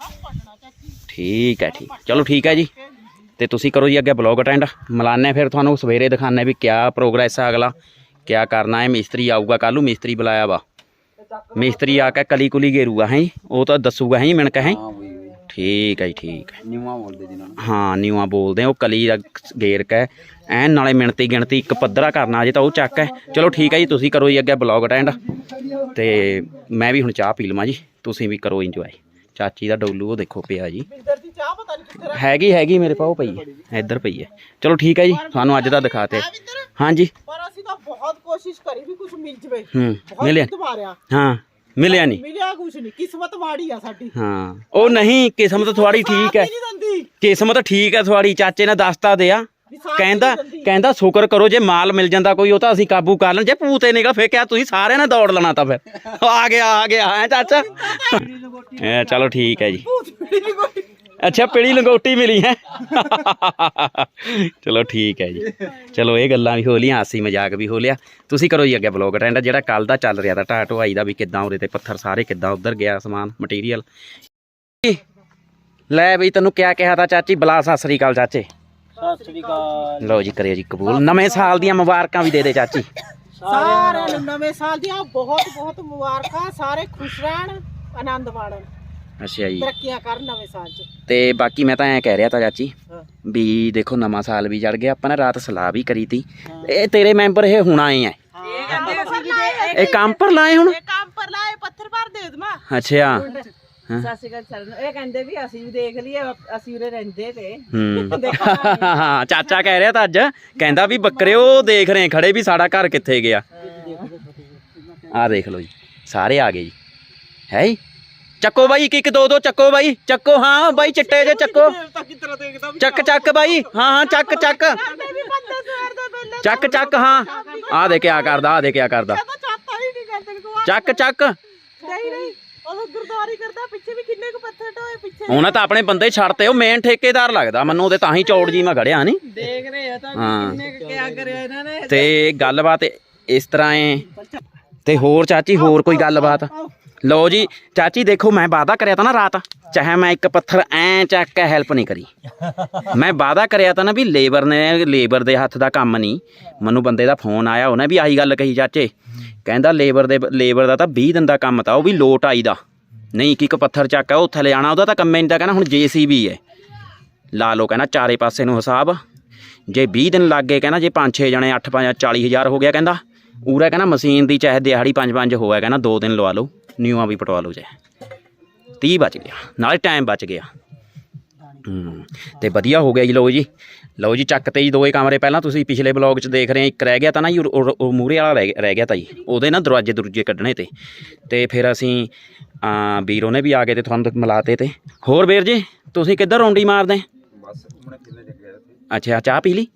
Speaker 1: ਠੀਕ ਹੈ ਠੀਕ। ਚਲੋ ਠੀਕ ਹੈ ਜੀ। ਤੇ ਤੁਸੀਂ ਕਰੋ ਜੀ ਅੱਗੇ ਬਲੌਗ ਅਟੈਂਡ ਮਿਲਾਨੇ ਫਿਰ ਤੁਹਾਨੂੰ ਸਵੇਰੇ ਦਿਖਾਣੇ ਵੀ ਕਿਆ ਪ੍ਰੋਗਰੈਸ ਆ ਅਗਲਾ। ਕਿਆ ਕਰਨਾ ਹੈ। ਮਿਸਤਰੀ ਆਊਗਾ ਕੱਲੂ ਮਿਸਤਰੀ ਬੁਲਾਇਆ ਵਾ। ਮਿਸਤਰੀ ਆ ਕੇ ਕਲੀ ਕੁਲੀ ਗੇਰੂਗਾ ਹੈ? ਉਹ ਤਾਂ ਦੱਸੂਗਾ ਹੈ ਮਿਣਕ ਹੈ? ਠੀਕ ਹੈ ਜੀ ਠੀਕ ਹੈ
Speaker 3: ਨਿਊਆਂ ਬੋਲਦੇ ਜਿਨ੍ਹਾਂ
Speaker 1: ਹਾਂ ਨਿਊਆ ਬੋਲਦੇ ਉਹ ਕਲੀ ਦਾ ਗੇਰ ਕਹਿ ਐਨ ਨਾਲੇ ਮਿਣਤੀ ਗਿਣਤੀ ਇੱਕ ਪੱਧਰਾ ਕਰਨਾ ਅਜੇ ਤਾਂ ਉਹ ਚੱਕ ਹੈ। ਚਲੋ ਠੀਕ ਹੈ ਜੀ ਤੁਸੀਂ ਕਰੋ ਜੀ ਅੱਗੇ ਬਲੌਗ ਅਟੈਂਡ ਤੇ ਮੈਂ ਵੀ ਹੁਣ ਚਾਹ ਪੀ ਲਵਾਂ ਜੀ ਤੁਸੀਂ ਵੀ ਕਰੋ ਇੰਜੋਏ ਚਾਚੀ ਦਾ ਡੋਲੂ ਉਹ ਦੇਖੋ ਪਿਆ ਜੀ।
Speaker 2: ਪਤਾ ਨਹੀਂ
Speaker 1: ਹੈਗੀ ਹੈਗੀ ਮੇਰੇ ਪਾਓ ਪਈ ਹੈ। ਇੱਧਰ ਪਈ ਹੈ। ਚਲੋ ਠੀਕ ਹੈ ਜੀ ਤੁਹਾਨੂੰ ਅੱਜ ਦਾ ਦਿਖਾਤੇ। ਹਾਂਜੀ।
Speaker 4: ਪਰ ਅਸੀਂ ਤਾਂ ਬਹੁਤ ਕੋਸ਼ਿਸ਼ ਕਰੀ ਵੀ ਕੁਝ ਮਿਲ ਜਵੇ।
Speaker 1: ਹੂੰ ਮਿਲਿਆ। ਹਾਂ ਮਿਲਿਆ ਨਹੀਂ।
Speaker 4: ਮਿਲਿਆ ਕੁਝ ਨਹੀਂ। ਕਿਸਮਤ ਮਾੜੀ ਆ ਸਾਡੀ।
Speaker 1: ਹਾਂ ਉਹ ਨਹੀਂ ਕਿਸਮਤ ਤੁਹਾਡੀ ਠੀਕ ਹੈ। ਕਿਸਮਤ ਠੀਕ ਹੈ ਤੁਹਾਡੀ ਚਾਚੇ ਨੇ ਦੱਸਤਾ ਦਿਆ ਕਹਿੰਦਾ। ਕਹਿੰਦਾ ਸ਼ੁਕਰ ਕਰੋ ਜੇ ਮਾਲ ਮਿਲ ਜਾਂਦਾ ਕੋਈ ਉਹ ਤਾਂ ਅਸੀਂ ਕਾਬੂ ਕਰ ਲੈਣ। ਜੇ ਭੂਤੇ ਨਿਕਲ ਫੇਰ ਕਿਆ ਤੁਸੀਂ ਸਾਰਿਆਂ ਨੇ ਦੌੜ ਲੈਣਾ ਤਾਂ ਫਿਰ। ਆ ਗਿਆ ਆ ਗਿਆ ਹੈ ਚਾਚਾ? ਇਹ ਚਲੋ ਠੀਕ ਹੈ ਜੀ। ਅੱਛਾ ਪੀਲੀ ਲੰਗੋਟੀ ਮਿਲੀ ਹੈ। ਚਲੋ ਠੀਕ ਹੈ ਜੀ। ਚਲੋ ਇਹ ਗੱਲਾਂ ਵੀ ਹੋ ਲੀਆਂ ਹਾਸੀ ਮਜ਼ਾਕ ਵੀ ਹੋ ਲਿਆ। ਤੁਸੀਂ ਕਰੋ ਜੀ ਅੱਗੇ ਬਲੌਗ ਟ੍ਰੈਂਡ ਜਿਹੜਾ ਕੱਲ ਦਾ ਚੱਲ ਰਿਹਾ ਤਾਂ ਢਾਹ ਢੁਆਈ ਦਾ ਵੀ ਕਿੱਦਾਂ ਉਰੇ ਤੇ ਪੱਥਰ ਸਾਰੇ ਕਿੱਦਾਂ ਉਧਰ ਗਿਆ ਸਮਾਨ ਮਟੀਰੀਅਲ ਲੈ ਬਈ ਤੈਨੂੰ ਕਿਆ ਕਿਹਾ ਤਾਂ ਚਾਚੀ? ਬਲਾ ਸਤਿ ਸ੍ਰੀ ਅਕਾਲ ਚਾਚੇ।
Speaker 3: ਸਤਿ ਸ੍ਰੀ ਅਕਾਲ।
Speaker 1: ਲਓ ਜੀ ਕਰਿਓ ਜੀ ਕਬੂਲ। ਨਵੇਂ ਸਾਲ ਦੀਆਂ ਮੁਬਾਰਕਾਂ ਵੀ ਦੇ ਦੇ ਚਾਚੀ।
Speaker 4: ਸਾਰਿਆਂ ਨੂੰ ਨਵੇਂ ਸਾਲ ਦੀਆਂ ਬਹੁਤ ਬਹੁਤ ਮੁਬਾਰਕਾਂ। ਸਾਰੇ ਖੁਸ਼ ਰਹਿਣ ਆਨੰਦ ਮਾਣਨ।
Speaker 1: ਅੱਛਾ ਜੀ।
Speaker 4: ਤਰੱਕੀਆਂ ਕਰਨ ਨਵੇਂ ਸਾਲ 'ਚ।
Speaker 1: ਤੇ ਬਾਕੀ ਮੈਂ ਤਾਂ ਐ ਕਹਿ ਰਿਹਾ ਤਾਂ ਚਾਚੀ
Speaker 4: ਹਾਂ।
Speaker 1: ਵੀ ਦੇਖੋ ਨਵਾਂ ਸਾਲ ਵੀ ਚੜ ਗਿਆ ਆਪਾਂ ਨੇ ਰਾਤ ਸਲਾਹ ਵੀ ਕਰੀ ਤੀ। ਇਹ ਤੇਰੇ ਮੈਂਬਰ ਇਹ ਹੁਣ ਆਏ ਆ।
Speaker 4: ਇਹ ਕਹਿੰਦੇ ਅਸੀਂ ਵੀ ਦੇ
Speaker 1: ਇਹ ਕੰਮ ਪਰ ਲਾਏ ਹੁਣ?
Speaker 4: ਇਹ ਕੰਮ ਪਰ ਲਾਏ ਪੱਥਰ ਭਰ ਦੇ ਦਮਾ
Speaker 1: ਅੱਛਾ।
Speaker 2: ਸਤਿ ਸ਼੍ਰੀ ਅਕਾਲ ਸਾਰਿਆਂ ਨੂੰ ਇਹ ਕਹਿੰਦੇ ਵੀ ਅਸੀਂ ਵੀ ਦੇਖ ਲਈਏ ਅਸੀਂ ਉਰੇ ਰਹਿੰਦੇ ਤੇ।
Speaker 1: ਹੂੰ। ਚਾਚਾ ਕਹਿ ਰਿਹਾ ਤਾਂ ਅੱਜ। ਕਹਿੰਦਾ ਵੀ ਬੱਕਰਿਓ ਦੇਖ ਰਹੇ ਖੜੇ ਵੀ ਸਾਡਾ ਘਰ ਕਿੱਥੇ ਗਿਆ। ਆਹ ਦੇਖ ਲਓ ਜੀ ਸਾਰੇ ਆ ਗਏ ਜੀ। ਹੈ ਜੀ? ਚੱਕੋ ਬਾਈ ਇੱਕ ਇੱਕ ਦੋ ਦੋ ਚੱਕੋ ਬਾਈ ਚੱਕੋ ਹਾਂ ਬਾਈ ਚਿੱਟੇ ਜੇ ਚੱਕੋ। ਚੱਕ ਚੱਕ ਬਾਈ ਹਾਂ ਹਾਂ ਚੱਕ ਚੱਕ। ਚੱਕ ਚੱਕ ਹਾਂ। ਆਹ ਦੇ ਕਿਆ ਕਰਦਾ ਆਹ ਦੇ ਕਿਆ ਕਰਦਾ।
Speaker 4: ਹੀ
Speaker 1: ਚੱਕ ਚੱਕ।
Speaker 4: ਨਹੀਂ ਨਹੀਂ ਉਹ ਗੁਰਦੁਆਰੀ ਕਰਦਾ ਪਿੱਛੇ ਵੀ ਕਿੰਨੇ ਕੁ ਪੱਥਰ ਢੋਏ ਪਿੱਛੇ।
Speaker 1: ਉਹਨਾਂ ਤਾਂ ਆਪਣੇ ਬੰਦੇ ਛੱਡਤੇ ਉਹ ਮੇਨ ਠੇਕੇਦਾਰ ਲੱਗਦਾ ਮੈਨੂੰ ਉਹਦੇ ਤਾਂ ਹੀ ਚੌੜ ਜੀ ਮੈਂ ਖੜਿਆ ਨਹੀਂ
Speaker 2: ਦੇਖ ਰਹੇ ਆ ਤਾਂ
Speaker 1: ਹਾਂ।
Speaker 2: ਕਿੰਨੇ ਕੁ ਕਿਆ ਕਰਿਆ ਇਹਨਾਂ ਨੇ।
Speaker 1: ਤੇ ਗੱਲਬਾਤ ਇਸ ਤਰ੍ਹਾਂ ਏ। ਤੇ ਹੋਰ ਚਾਚੀ ਹੋਰ ਕੋਈ ਗੱਲਬਾਤ? ਲਓ ਜੀ ਚਾਚੀ ਦੇਖੋ ਮੈਂ ਵਾਅਦਾ ਕਰਿਆ ਤਾਂ ਨਾ ਰਾਤ। ਚਾਹੇ ਮੈਂ ਇੱਕ ਪੱਥਰ ਐ ਚੱਕ ਕੇ ਹੈਲਪ ਨਹੀਂ ਕਰੀ। ਮੈਂ ਵਾਅਦਾ ਕਰਿਆ ਤਾਂ ਨਾ ਵੀ ਲੇਬਰ ਨੇ ਲੇਬਰ ਦੇ ਹੱਥ ਦਾ ਕੰਮ ਨਹੀਂ। ਮੈਨੂੰ ਬੰਦੇ ਦਾ ਫੋਨ ਆਇਆ ਉਹਨੇ ਵੀ ਆਹੀ ਗੱਲ ਕਹੀ ਚਾਚੇ। ਕਹਿੰਦਾ ਲੇਬਰ ਦੇ ਲੇਬਰ ਦਾ ਤਾਂ 20 ਦਿਨ ਦਾ ਕੰਮ ਤਾਂ ਉਹ ਵੀ ਲੋਟ ਆਈ ਦਾ। ਨਹੀਂ ਇੱਕ ਇੱਕ ਪੱਥਰ ਚੱਕ ਕੇ ਉਹ ਥੱਲੇ ਜਾਣਾ ਉਹਦਾ ਤਾਂ ਕੰਮ ਹੀ ਨਹੀਂ ਤਾਂ ਕਹਿੰਦਾ ਹੁਣ ਜੀਸੀਬੀ ਹੈ ਲਾ ਲਓ ਕਹਿੰਦਾ ਚਾਰੇ ਪਾਸੇ ਨੂੰ ਹਿਸਾਬ। ਜੇ 20 ਦਿਨ ਲੱਗ ਗਏ ਕਹਿੰਦਾ ਜੇ 5-6 ਜਣੇ 8-5 40000 ਹੋ ਗਿਆ ਕਹਿੰਦਾ। ਪੂਰਾ ਕਹਿੰਦਾ ਮਸ਼ੀਨ ਦੀ ਚਾਹੇ ਦਿਹਾੜੀ 5-5 ਹੋਇਆ ਕਹਿੰਦਾ 2 ਦਿਨ ਲਵਾ ਲਓ। ਨਿਊਆਂ ਵੀ ਪਟਵਾ ਲਓ ਚਾਹੇ 30 ਬਚ ਗਿਆ ਨਾਲੇ ਟਾਈਮ ਬਚ ਗਿਆ। ਤੇ ਵਧੀਆ ਹੋ ਗਿਆ ਜੀ ਲਓ ਜੀ। ਲਓ ਜੀ ਚੱਕ ਤੇ ਜੀ ਦੋਏ ਕਮਰੇ ਪਹਿਲਾਂ ਤੁਸੀਂ ਪਿਛਲੇ ਬਲੌਗ 'ਚ ਦੇਖ ਰਹੇ ਇੱਕ ਰਹਿ ਗਿਆ ਤਾਂ ਨਾ ਜੀ ਉਹ- ਮੂਹਰੇ ਵਾਲਾ ਰਹਿ ਗਿਆ ਤਾਂ ਜੀ। ਉਹਦੇ ਨਾ ਦਰਵਾਜ਼ੇ ਦਰੂਜੇ ਕੱਢਣੇ ਤੇ। ਤੇ ਫਿਰ ਅਸੀਂ ਆ ਵੀਰੋ ਨੇ ਵੀ ਆ ਗਏ ਤੇ ਤੁਹਾਨੂੰ ਮਿਲਾਤੇ ਤੇ। ਹੋਰ ਵੀਰ ਜੀ ਤੁਸੀਂ ਕਿੱਧਰ ਰੌਂਡੀ ਮਾਰਦੇ? ਅੱਛਾ ਚਾਹ ਪੀ ਲਈ।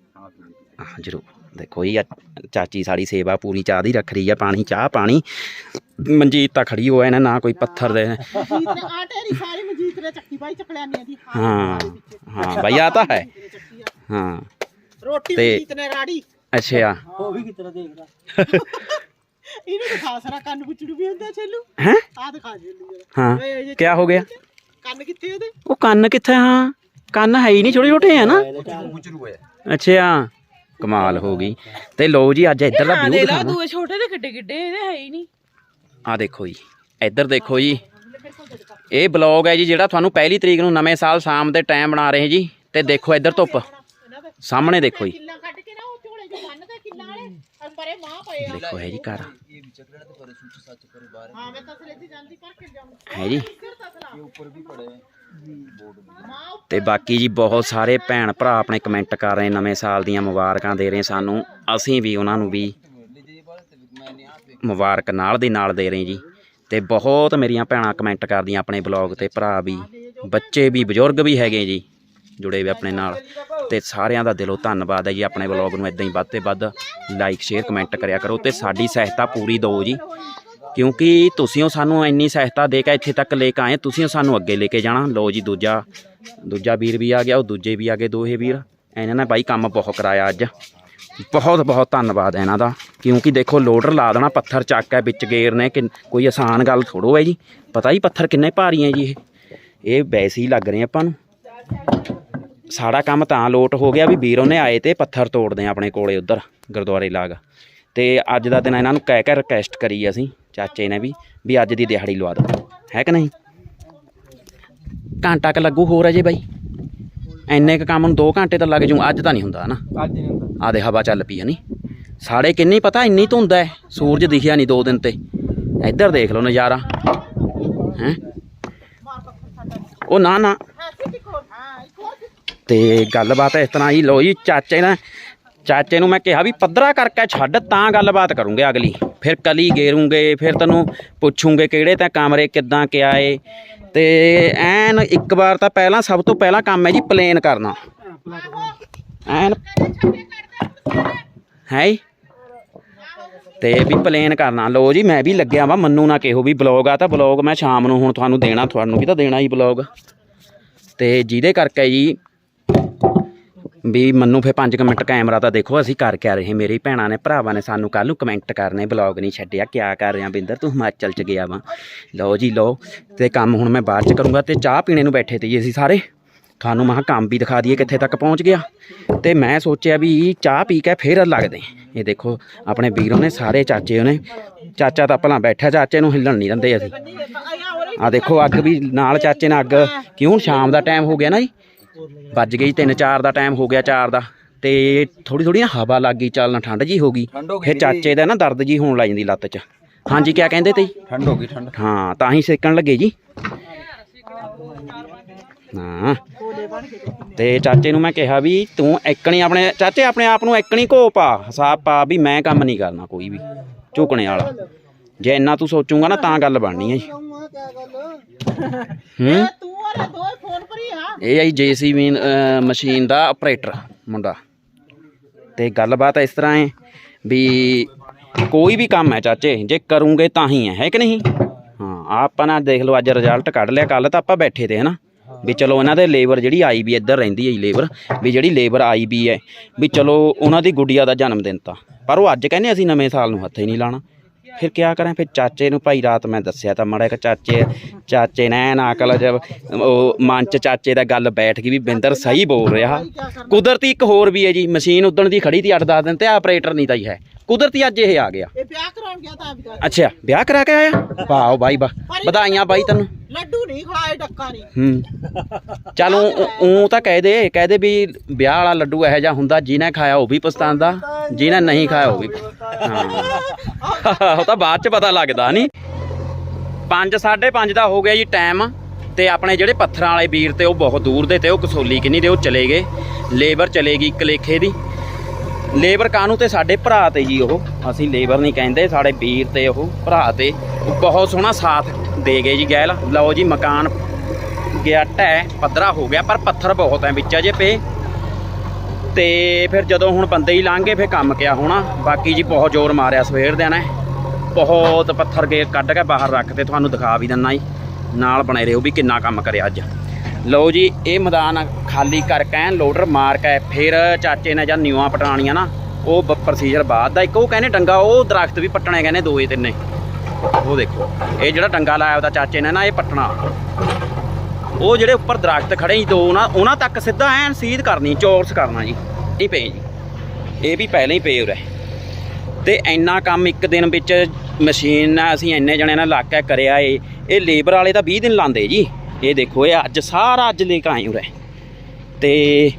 Speaker 1: ਹਾਂ ਜਰੂਰ। ਦੇਖੋ ਜੀ ਅੱਜ ਚਾਚੀ ਸਾਡੀ ਸੇਵਾ ਪੂਰੀ ਚਾਹ ਦੀ ਰੱਖ ਰਹੀ ਆ ਪਾਣੀ ਚਾਹ ਪਾਣੀ। ਮਨਜੀਤ ਤਾਂ ਖੜੀ ਹੋਇਆ ਨਾ ਨਾ ਕੋਈ ਪੱਥਰ ਦੇ।
Speaker 4: ਮਜੀਤ ਨੇ ਆਟੇ ਦੀ ਸਾਰੀ ਮਜੀਤ ਨੇ ਚੱਕੀ ਬਾਈ ਚਕਲਿਆਨੀ ਦੀ।
Speaker 1: ਹਾਂ ਹਾਂ ਭਈ ਆ ਤਾਂ ਹੈ। ਹਾਂ।
Speaker 4: ਰੋਟੀ
Speaker 1: ਤੇ-
Speaker 4: ਮਜੀਤ ਨੇ ਰਾੜੀ।
Speaker 1: ਅੱਛਾ।
Speaker 3: ਉਹ ਵੀ ਕਿਸ ਤਰ੍ਹਾਂ ਦੇਖਦਾ।
Speaker 4: ਇਹਨੂੰ ਦਿਖਾ ਸਾਰਾ ਕੰਨ ਪੁੱਛੜੂ ਵੀ ਹੁੰਦਾ ਛੇਲੂ।
Speaker 1: ਹੈ?
Speaker 4: ਆ ਦਿਖਾ ਛੇਲੂ ਜਰਾ।
Speaker 1: ਹਾਂ।
Speaker 4: ਓਏ ਇਹ
Speaker 1: ਕੀ ਹੋ ਗਿਆ?
Speaker 4: ਕੰਨ ਕਿੱਥੇ ਉਹਦੇ?
Speaker 1: ਉਹ ਕੰਨ ਕਿੱਥੇ ਹਾਂ। ਕੰਨ ਹੈ ਹੀ ਨਹੀਂ ਛੋਟੇ ਛੋਟੇ ਆ ਨਾ। ਅੱਛਾ। ਕਮਾਲ ਹੋ ਗਈ। ਤੇ ਲਓ ਜੀ ਅੱਜ ਇੱਧਰ ਦਾ
Speaker 2: ਹਾਂ
Speaker 1: ਵਿਊ
Speaker 2: ਦੇ ਲਾ ਦੂਏ ਛੋਟੇ ਦੇ ਕਿੱਡੇ ਕਿੱਡੇ ਇਹਦੇ ਹੈ ਹੀ ਨਹੀਂ।
Speaker 1: ਆ ਦੇਖੋ ਜੀ ਇੱਧਰ ਦੇਖੋ ਜੀ। ਇਹ ਬਲੌਗ ਹੈ ਜੀ ਜਿਹੜਾ ਤੁਹਾਨੂੰ ਪਹਿਲੀ ਤਰੀਕ ਨੂੰ ਨਵੇਂ ਸਾਲ ਸ਼ਾਮ ਦੇ ਟਾਈਮ ਬਣਾ ਰਹੇ ਜੀ। ਤੇ ਦੇਖੋ ਇੱਧਰ ਧੁੱਪ। ਸਾਹਮਣੇ ਦੇਖੋ ਜੀ।
Speaker 4: ਕਿੱਲਾ ਕੱਢ ਕੇ ਨਾ ਉਹ ਝੋਲੇ ਚ ਬੰਨ ਤੇ ਕਿੱਲਾ ਵਾਲੇ ਔਰ ਪਰੇ ਮਾਂ ਪਏ ਆ।
Speaker 1: ਦੇਖੋ ਹੈ ਜੀ ਘਰ
Speaker 3: ਇਹ ਵੀ ਚੱਕੜਾ ਤੇ ਪਰ ਸੁੱਚ ਸੱਚ ਪਰ ਬਾਹਰ।
Speaker 4: ਹਾਂ ਮੈਂ ਤਸਲੇ ਦੀ ਜਾਂਦੀ ਭਰ ਕੇ ਜਾਉਂ
Speaker 1: ਹੈ ਜੀ।
Speaker 3: ਉੱਪਰ ਵੀ ਪੜੇ
Speaker 1: ਤੇ ਬਾਕੀ ਜੀ ਬਹੁਤ ਸਾਰੇ ਭੈਣ ਭਰਾ ਆਪਣੇ ਕਮੈਂਟ ਕਰ ਰਹੇ ਨਵੇਂ ਸਾਲ ਦੀਆਂ ਮੁਬਾਰਕਾਂ ਦੇ ਰਹੇ ਸਾਨੂੰ। ਅਸੀਂ ਵੀ ਉਹਨਾਂ ਨੂੰ ਵੀ ਮੁਬਾਰਕ ਨਾਲ ਦੀ ਨਾਲ ਦੇ ਰਹੇ ਜੀ। ਤੇ ਬਹੁਤ ਮੇਰੀਆਂ ਭੈਣਾਂ ਕਮੈਂਟ ਕਰਦੀਆਂ ਆਪਣੇ ਬਲੌਗ ਤੇ, ਭਰਾ ਵੀ, ਬੱਚੇ ਵੀ, ਬਜ਼ੁਰਗ ਵੀ ਹੈਗੇ ਜੀ, ਜੁੜੇ ਹੋਏ ਆਪਣੇ ਨਾਲ। ਤੇ ਸਾਰਿਆਂ ਦਾ ਦਿਲੋਂ ਧੰਨਵਾਦ ਹੈ ਜੀ, ਆਪਣੇ ਬਲੌਗ ਨੂੰ ਇਦਾਂ ਹੀ ਵੱਧ ਤੇ ਵੱਧ ਲਾਈਕ ਸ਼ੇਅਰ ਕਮੈਂਟ ਕਰਿਆ ਕਰੋ ਤੇ ਸਾਡੀ ਸਹਾਇਤਾ ਪੂਰੀ ਦਿਓ ਜੀ। ਕਿਉਂਕਿ ਤੁਸੀਂ ਉਹ ਸਾਨੂੰ ਇੰਨੀ ਸਹਾਇਤਾ ਦੇ ਕੇ ਇੱਥੇ ਤੱਕ ਲੈ ਕੇ ਆਏ, ਤੁਸੀਂ ਉਹ ਸਾਨੂੰ ਅੱਗੇ ਲੈ ਕੇ ਜਾਣਾ। ਲਓ ਜੀ, ਦੂਜਾ ਦੂਜਾ ਵੀਰ ਵੀ ਆ ਗਿਆ, ਉਹ ਦੂਜੇ ਵੀ ਆ ਗਏ ਦੋਹੇ ਵੀਰ। ਇਹਨਾਂ ਨੇ ਬਾਈ ਕੰਮ ਬਹੁਤ ਕਰਾਇਆ ਅੱਜ। ਬਹੁਤ ਬਹੁਤ ਧੰਨਵਾਦ ਇਹਨਾਂ ਦਾ। ਕਿਉਂਕਿ ਦੇਖੋ, ਲੋਡਰ ਲਾ ਦੇਣਾ, ਪੱਥਰ ਚੱਕ ਹੈ ਵਿੱਚ ਗੇਰ ਨੇ, ਕਿ ਕੋਈ ਆਸਾਨ ਗੱਲ ਥੋੜੋ ਹੈ ਜੀ। ਪਤਾ ਹੀ ਪੱਥਰ ਕਿੰਨੇ ਭਾਰੀ ਹੈ ਜੀ ਇਹ। ਇਹ ਵੈਸੇ ਹੀ ਲੱਗ ਰਹੇ ਆਪਾਂ ਨੂੰ। ਸਾਡਾ ਕੰਮ ਤਾਂ ਲੋਟ ਹੋ ਗਿਆ ਵੀ ਵੀਰੋਂ ਨੇ ਆਏ ਤੇ ਪੱਥਰ ਤੋੜਦੇ ਆ ਆਪਣੇ ਕੋਲੇ ਉਧਰ, ਗੁਰਦੁਆਰੇ ਲਾਗ। ਤੇ ਅੱਜ ਦਾ ਦਿਨ ਇਹਨਾਂ ਨੂੰ ਕਹਿ ਕੇ ਰਿਕਵੈਸਟ ਕਰੀ ਅਸੀਂ। ਚਾਚੇ ਨੇ ਵੀ ਵੀ ਅੱਜ ਦੀ ਦਿਹਾੜੀ ਲਵਾ ਦਿਓ ਹੈ ਕਿ ਨਹੀਂ? ਘੰਟਾ ਕ ਲੱਗੂ ਹੋਰ ਅਜੇ ਬਾਈ। ਐਨੇ ਕ ਕੰਮ ਨੂੰ 2 ਘੰਟੇ ਤਾਂ ਲੱਗ ਜੂ ਅੱਜ ਤਾਂ ਨਹੀਂ ਹੁੰਦਾ ਨਾ
Speaker 3: ਅੱਜ ਨਹੀਂ ਹੁੰਦਾ।
Speaker 1: ਆ ਦੇ ਹਵਾ ਚੱਲ ਪਈ ਹੈ ਨੀ। ਸਾੜੇ ਕਿੰਨੀ ਪਤਾ ਇੰਨੀ ਧੁੰਦ ਹੈ। ਸੂਰਜ ਦਿਖਿਆ ਨਹੀਂ ਦੋ ਦਿਨ ਤੇ। ਇੱਧਰ ਦੇਖ ਲਓ ਨਜ਼ਾਰਾ। ਹੈ? ਉਹ ਨਾ ਨਾ।
Speaker 4: ਹਾਂ ਹਾਂ
Speaker 1: ਤੇ ਗੱਲਬਾਤ ਇਸ ਤਰ੍ਹਾਂ ਜੀ ਲੋ ਜੀ ਚਾਚੇ ਨੇ ਚਾਚੇ ਨੂੰ ਮੈਂ ਕਿਹਾ ਵੀ ਪੱਧਰਾ ਕਰਕੇ ਛੱਡ, ਤਾਂ ਗੱਲਬਾਤ ਕਰੂੰਗੇ ਅਗਲੀ। ਫਿਰ ਕਲੀ ਗੇਰੂੰਗੇ, ਫਿਰ ਤੈਨੂੰ ਪੁੱਛੂੰਗੇ ਕਿਹੜੇ ਤਾਂ ਕਮਰੇ ਕਿੱਦਾਂ ਕਿਆ ਏ ਤੇ ਐਨ ਇੱਕ ਵਾਰ ਤਾਂ ਪਹਿਲਾਂ ਸਭ ਤੋਂ ਪਹਿਲਾਂ ਕੰਮ ਹੈ ਜੀ ਪਲੇਨ ਕਰਨਾ। ਐਨ ਹੈ ਜੀ? ਤੇ ਵੀ ਪਲੇਨ ਕਰਨਾ। ਲੋ ਜੀ, ਮੈਂ ਵੀ ਲੱਗਿਆ ਵਾ, ਮੰਨੂ ਨਾ ਕਿਹੋ ਵੀ ਬਲੌਗ ਆ, ਤਾਂ ਬਲੌਗ ਮੈਂ ਸ਼ਾਮ ਨੂੰ ਹੁਣ ਤੁਹਾਨੂੰ ਦੇਣਾ, ਤੁਹਾਨੂੰ ਵੀ ਤਾਂ ਦੇਣਾ ਹੀ ਬਲੌਗ। ਤੇ ਜਿਹਦੇ ਕਰਕੇ ਜੀ ਵੀ ਮੰਨੂ ਫੇ 5 ਮਿੰਟ ਕੈਮਰਾ ਤਾਂ ਦੇਖੋ, ਅਸੀਂ ਕਰ ਕੇ ਆ ਰਹੇ? ਮੇਰੀ ਭੈਣਾਂ ਨੇ, ਭਰਾਵਾਂ ਨੇ ਸਾਨੂੰ ਕੱਲ ਨੂੰ ਕਮੈਂਟ ਕਰਨੇ ਬਲੌਗ ਨਹੀਂ ਛੱਡਿਆ। ਕਿਆ ਕਰ ਰਿਹਾ ਬਿੰਦਰ? ਤੂੰ ਹਿਮਾਚਲ ਚ ਗਿਆ ਵਾ। ਲਓ ਜੀ, ਲਓ। ਤੇ ਕੰਮ ਹੁਣ ਮੈਂ ਬਾਅਦ ਚ ਕਰੂੰਗਾ ਤੇ ਚਾਹ ਪੀਣੇ ਨੂੰ ਬੈਠੇ ਤੇ ਅਸੀਂ ਸਾਰੇ। ਤੁਹਾਨੂੰ ਮਹਾ ਕੰਮ ਵੀ ਦਿਖਾ ਦਈਏ ਕਿੱਥੇ ਤੱਕ ਪਹੁੰਚ ਗਿਆ। ਤੇ ਮੈਂ ਸੋਚਿਆ ਵੀ ਚਾਹ ਪੀ ਕੇ ਫੇਰ ਲੱਗਦੇ। ਇਹ ਦੇਖੋ, ਆਪਣੇ ਵੀਰੋਂ ਨੇ, ਸਾਰੇ ਚਾਚੇ ਉਹਨੇ ਚਾਚਾ ਤਾਂ ਭਲਾ ਬੈਠਾ, ਚਾਚੇ ਨੂੰ ਹਿੱਲਣ ਨਹੀਂ ਦਿੰਦੇ ਅਸੀਂ। ਆ ਦੇਖੋ, ਅੱਗ ਵੀ ਨਾਲ ਚਾਚੇ ਨੇ ਅੱਗ। ਕਿਉਂ? ਸ਼ਾਮ ਦਾ ਟਾਈਮ ਹੋ ਗਿਆ ਨਾ ਜੀ। ਵੱਜ ਗਈ 3-4 ਦਾ ਟਾਈਮ ਹੋ ਗਿਆ 4 ਦਾ ਤੇ ਥੋੜੀ ਥੋੜੀ ਹਵਾ ਲੱਗ ਗਈ ਚੱਲਣ ਠੰਡ ਜੀ ਹੋ ਗਈ। ਫਿਰ ਚਾਚੇ ਦਾ ਨਾ ਦਰਦ ਜੀ ਹੋਣ ਲੱਗ ਜਾਂਦੀ ਲੱਤ 'ਚ। ਹਾਂਜੀ ਕਿਆ ਕਹਿੰਦੇ ਤੇ?
Speaker 3: ਠੰਡ ਹੋ ਗਈ ਠੰਡ।
Speaker 1: ਹਾਂ ਤਾਂ ਹੀ ਸੇਕਣ ਲੱਗੇ ਜੀ। ਹਾਂ। ਤੇ ਚਾਚੇ ਨੂੰ ਮੈਂ ਕਿਹਾ ਵੀ ਤੂੰ ਐਕਣੀ ਆਪਣੇ ਚਾਚੇ ਆਪਣੇ ਆਪ ਨੂੰ ਐਕਣੀ ਘੋ ਪਾ ਹਿਸਾਬ ਪਾ ਵੀ ਮੈਂ ਕੰਮ ਨਹੀਂ ਕਰਨਾ ਕੋਈ ਵੀ ਝੁਕਣੇ ਵਾਲਾ। ਜੇ ਇੰਨਾ ਤੂੰ ਸੋਚੂਗਾ ਨਾ ਤਾਂ ਗੱਲ ਬਣਨੀ ਹੈ ਜੀ। ਹੂੰ?
Speaker 4: ਤੂੰ ਵਾਲਾ ਦੋਏ ਫੋਨ ਕਰੀ ਆ।
Speaker 1: ਇਹ ਆਈ ਜੀਸੀਬੀ ਮਸ਼ੀਨ ਦਾ ਆਪਰੇਟਰ ਮੁੰਡਾ। ਤੇ ਗੱਲਬਾਤ ਇਸ ਤਰ੍ਹਾਂ ਹੈ ਵੀ ਕੋਈ ਵੀ ਕੰਮ ਹੈ ਚਾਚੇ ਜੇ ਕਰੂੰਗੇ ਤਾਂ ਹੀ ਹੈ ਹੈ ਕਿ ਨਹੀਂ? ਹਾਂ ਆਪਾਂ ਨਾ ਦੇਖ ਲਓ ਅੱਜ ਰਿਜ਼ਲਟ ਕੱਢ ਲਿਆ ਕੱਲ ਤਾਂ ਆਪਾਂ ਬੈਠੇ ਤੇ ਹਨਾ? ਵੀ ਚਲੋ ਇਹਨਾਂ ਦੇ ਲੇਬਰ ਜਿਹੜੀ ਆਈ ਵੀ ਇੱਧਰ ਰਹਿੰਦੀ ਹੈ ਲੇਬਰ ਵੀ ਜਿਹੜੀ ਲੇਬਰ ਆਈ ਵੀ ਹੈ ਵੀ ਚਲੋ ਉਹਨਾਂ ਦੀ ਗੁੱਡੀਆ ਦਾ ਜਨਮ ਦਿਨ ਤਾਂ। ਪਰ ਉਹ ਅੱਜ ਕਹਿੰਦੇ ਅਸੀਂ ਨਵੇਂ ਸਾਲ ਨੂੰ ਹੱਥ ਹੀ ਨਹੀਂ ਲਾਣਾ ਫਿਰ ਕਿਆ ਕਰਾਂ? ਫਿਰ ਚਾਚੇ ਨੂੰ ਭਾਈ ਰਾਤ ਮੈਂ ਦੱਸਿਆ ਤਾਂ ਮੜਾ ਕਿ ਚਾਚੇ ਚਾਚੇ ਨੇ ਨਾ ਅਕਲ ਜਬ ਉਹ ਮਨ ਚ ਚਾਚੇ ਦਾ ਗੱਲ ਬੈਠ ਗਈ ਵੀ ਬਿੰਦਰ ਸਹੀ ਬੋਲ ਰਿਹਾ। ਕੁਦਰਤੀ ਇੱਕ ਹੋਰ ਵੀ ਹੈ ਜੀ ਮਸ਼ੀਨ ਉਦਣ ਦੀ ਖੜੀ ਤੀ 8-10 ਦਿਨ ਤੇ ਆਪਰੇਟਰ ਨਹੀਂ ਤਾਂ ਹੀ ਹੈ। ਕੁਦਰਤੀ ਅੱਜ ਇਹ ਆ ਗਿਆ।
Speaker 4: ਇਹ ਵਿਆਹ ਕਰਾਉਣ ਗਿਆ ਤਾਂ
Speaker 1: ਅੱਛਾ ਵਿਆਹ ਕਰਾ ਕੇ ਆਇਆ? ਵਾਓ ਬਾਈ ਬਾ ਵਧਾਈਆਂ ਬਾਈ ਤੈਨੂੰ।
Speaker 4: ਲੱਡੂ ਨਹੀਂ ਖਵਾਏ ਡੱਕਾ ਨਹੀਂ।
Speaker 1: ਹੂੰ। ਚੱਲ ਉਹ ਤਾਂ ਕਹਿ ਦੇ ਕਹਿ ਦੇ ਵੀ ਵਿਆਹ ਵਾਲਾ ਲੱਡੂ ਇਹੋ ਜਿਹਾ ਹੁੰਦਾ ਜਿਹਨੇ ਖਾਇਆ ਉਹ ਵੀ ਪਛਤਾਉਂਦਾ ਜਿਹਨੇ ਨਹੀਂ ਖਾਇਆ ਉਹ ਵੀ ਹਾਂ। ਉਹ ਤਾਂ ਬਾਅਦ ਚ ਪਤਾ ਲੱਗਦਾ ਨਹੀਂ? 5 5:30 ਦਾ ਹੋ ਗਿਆ ਜੀ ਟਾਈਮ ਤੇ ਆਪਣੇ ਜਿਹੜੇ ਪੱਥਰਾਂ ਵਾਲੇ ਵੀਰ ਤੇ ਉਹ ਬਹੁਤ ਦੂਰ ਦੇ ਤੇ ਉਹ ਕਸੋਲੀ ਕਿੰਨੀ ਦੇ ਉਹ ਚਲੇ ਗਏ। ਲੇਬਰ ਚਲੇਗੀ ਇੱਕ ਲੇਖੇ ਦੀ। ਲੇਬਰ ਕਾਨੂੰ ਤੇ ਸਾਡੇ ਭਰਾ ਤੇ ਜੀ ਉਹ, ਅਸੀਂ ਲੇਬਰ ਨਹੀਂ ਕਹਿੰਦੇ, ਸਾਡੇ ਵੀਰ ਤੇ ਉਹ, ਭਰਾ ਤੇ। ਬਹੁਤ ਸੋਹਣਾ ਸਾਥ ਦੇ ਗਏ ਜੀ ਗੈਲ। ਲਓ ਜੀ, ਮਕਾਨ ਗਿਆ ਢਹਿ, ਪੱਧਰਾ ਹੋ ਗਿਆ, ਪਰ ਪੱਥਰ ਬਹੁਤ ਹੈ ਵਿੱਚ ਅਜੇ ਪਏ। ਤੇ ਫਿਰ ਜਦੋਂ ਹੁਣ ਬੰਦੇ ਹੀ ਲੰਘ ਗਏ, ਫਿਰ ਕੰਮ ਕਿਆ ਹੋਣਾ? ਬਾਕੀ ਜੀ ਬਹੁਤ ਜ਼ੋਰ ਮਾਰਿਆ ਸਵੇਰ ਦੇ ਨੇ। ਬਹੁਤ ਪੱਥਰ ਗੇ ਕੱਢ ਕੇ ਬਾਹਰ ਰੱਖ ਤੇ ਤੁਹਾਨੂੰ ਦਿਖਾ ਵੀ ਦਿੰਨਾ ਜੀ। ਨਾਲ ਬਣੇ ਰਹੋ ਵੀ ਕਿੰਨਾ ਕੰਮ ਕਰਿਆ ਅੱਜ। ਲਓ ਜੀ, ਇਹ ਮੈਦਾਨ ਖਾਲੀ ਕਰਕੇ ਐਨ ਲੋਡਰ ਮਾਰ ਕੇ ਫਿਰ ਚਾਚੇ ਨੇ ਜਾਂ ਨਿਊਆਂ ਪਟਾਣੀਆਂ ਨਾ, ਉਹ ਪ੍ਰੋਸੀਜਰ ਬਾਅਦ ਦਾ ਇੱਕ, ਉਹ ਕਹਿੰਦੇ ਡੰਗਾ, ਉਹ ਦਰਖਤ ਵੀ ਪੱਟਣੇ ਕਹਿੰਦੇ ਦੋਏ ਤਿੰਨੇ। ਉਹ ਦੇਖੋ, ਇਹ ਜਿਹੜਾ ਡੰਗਾ ਲਾਇਆ ਉਹਦਾ ਚਾਚੇ ਨੇ ਨਾ, ਇਹ ਪੱਟਣਾ। ਉਹ ਜਿਹੜੇ ਉੱਪਰ ਦਰਖਤ ਖੜੇ ਸੀ, ਦੋ ਨਾ, ਉਹਨਾਂ ਤੱਕ ਸਿੱਧਾ ਐਨ ਸੀਧ ਕਰਨੀ, ਚੌਰਸ ਕਰਨਾ ਜੀ। ਨਹੀਂ ਪਏ ਜੀ। ਇਹ ਵੀ ਪਹਿਲਾਂ ਹੀ ਪਏ ਉਰੇ। ਤੇ ਇੰਨਾ ਕੰਮ ਇੱਕ ਦਿਨ ਵਿੱਚ ਮਸ਼ੀਨ ਨਾਲ ਅਸੀਂ ਇੰਨੇ ਜਣੇ ਨਾਲ ਲੱਗ ਕੇ ਕਰਿਆ ਏ। ਇਹ ਲੇਬਰ ਵਾਲੇ ਤਾਂ 20 ਦਿਨ ਲਾਉਂਦੇ ਜੀ। ਇਹ ਦੇਖੋ, ਇਹ ਅੱਜ ਸਾਰਾ ਅੱਜ ਲੈ ਕੇ ਆਏ ਉਰੇ। ਤੇ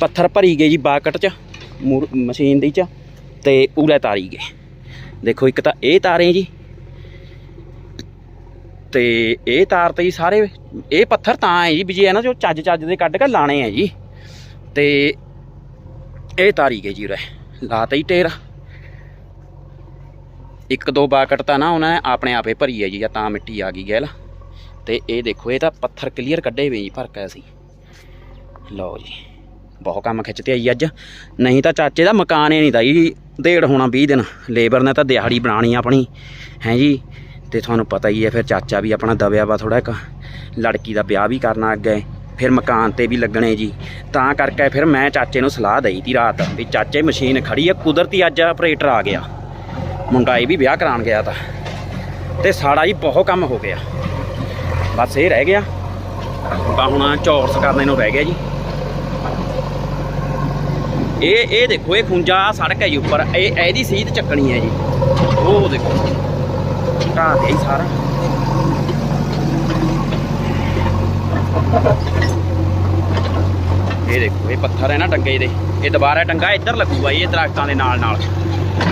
Speaker 1: ਪੱਥਰ ਭਰੀ ਗਏ ਜੀ ਬਾਕਟ ਚ ਮਸ਼ੀਨ ਦੀ ਚ, ਤੇ ਉਰੇ ਤਾਰੀ ਗਏ। ਦੇਖੋ, ਇੱਕ ਤਾਂ ਇਹ ਤਾਰੇ ਜੀ। ਤੇ ਇਹ ਤਾਰ ਤੇ ਜੀ ਸਾਰੇ, ਇਹ ਪੱਥਰ ਤਾਂ ਹੈ ਜੀ, ਵੀ ਜੇ ਹੈ ਨਾ ਜੋ ਚੱਜ ਚੱਜ ਦੇ ਕੱਢ ਕੇ ਲਾਣੇ ਆ ਜੀ। ਤੇ ਇਹ ਤਾਰੀ ਗਏ ਜੀ ਉਰੇ, ਲਾਤਾ ਹੀ ਟੇਰ ਇੱਕ ਦੋ ਬਾਕਟ ਤਾਂ ਨਾ ਉਹਨਾਂ ਨੇ ਆਪਣੇ ਆਪੇ ਭਰੀ ਹੈ ਜੀ, ਜਾਂ ਤਾਂ ਮਿੱਟੀ ਆ ਗਈ ਗੈਲ। ਤੇ ਇਹ ਦੇਖੋ, ਇਹ ਤਾਂ ਪੱਥਰ ਕਲੀਅਰ ਕੱਢੇ ਹੋਏ ਜੀ, ਭਰ ਕੇ ਸੀ ਲਓ ਜੀ, ਬਹੁਤ ਕੰਮ ਖਿੱਚਤੇ ਆਈ ਅੱਜ। ਨਹੀਂ ਤਾਂ ਚਾਚੇ ਦਾ ਮਕਾਨ ਹੀ ਨਹੀਂ ਤਾਂ ਜੀ, ਡੇਢ ਹੋਣਾ 20 ਦਿਨ। ਲੇਬਰ ਨੇ ਤਾਂ ਦਿਹਾੜੀ ਬਣਾਣੀ ਆਪਣੀ, ਹੈ ਜੀ? ਤੇ ਤੁਹਾਨੂੰ ਪਤਾ ਹੀ ਹੈ ਫਿਰ ਚਾਚਾ ਵੀ ਆਪਣਾ ਦਬਿਆ ਵਾ ਥੋੜਾ ਇੱਕ। ਲੜਕੀ ਦਾ ਵਿਆਹ ਵੀ ਕਰਨਾ ਅੱਗੇ, ਫਿਰ ਮਕਾਨ ਤੇ ਵੀ ਲੱਗਣੇ ਜੀ। ਤਾਂ ਕਰਕੇ ਫਿਰ ਮੈਂ ਚਾਚੇ ਨੂੰ ਸਲਾਹ ਦਈ ਤੀ ਰਾਤ, ਵੀ ਚਾਚੇ ਮਸ਼ੀਨ ਖੜੀ ਹੈ ਕੁਦਰਤੀ ਅੱਜ ਆਪਰੇਟਰ ਆ ਗਿਆ। ਮੁੰਡਾ ਇਹ ਵੀ ਵਿਆਹ ਕਰਾਉਣ ਗਿਆ ਤਾਂ। ਤੇ ਸਾਡਾ ਜੀ ਬਹੁਤ ਕੰਮ ਹੋ ਗਿਆ। ਬਸ ਇਹ ਰਹਿ ਗਿਆ। ਬਾ ਹੁਣ ਚੌਰਸ ਕਰਨੇ ਨੂੰ ਰਹਿ ਗਿਆ ਜੀ। ਇਹ ਇਹ ਦੇਖੋ ਇਹ ਖੁੰਜਾ ਸੜਕ ਹੈ ਜੀ ਉੱਪਰ। ਇਹ ਇਹਦੀ ਸੀਧ ਚੱਕਣੀ ਹੈ ਜੀ। ਉਹ ਦੇਖੋ। ਢਾਹ ਦੇ ਸਾਰਾ। ਇਹ ਦੇਖੋ ਇਹ ਪੱਥਰ ਹੈ ਨਾ ਡੰਗੇ ਦੇ। ਇਹ ਦੁਬਾਰਾ ਡੰਗਾ ਇੱਧਰ ਲੱਗੂਗਾ ਜੀ, ਇਹ ਦਰਖਤਾਂ ਦੇ ਨਾਲ ਨਾਲ।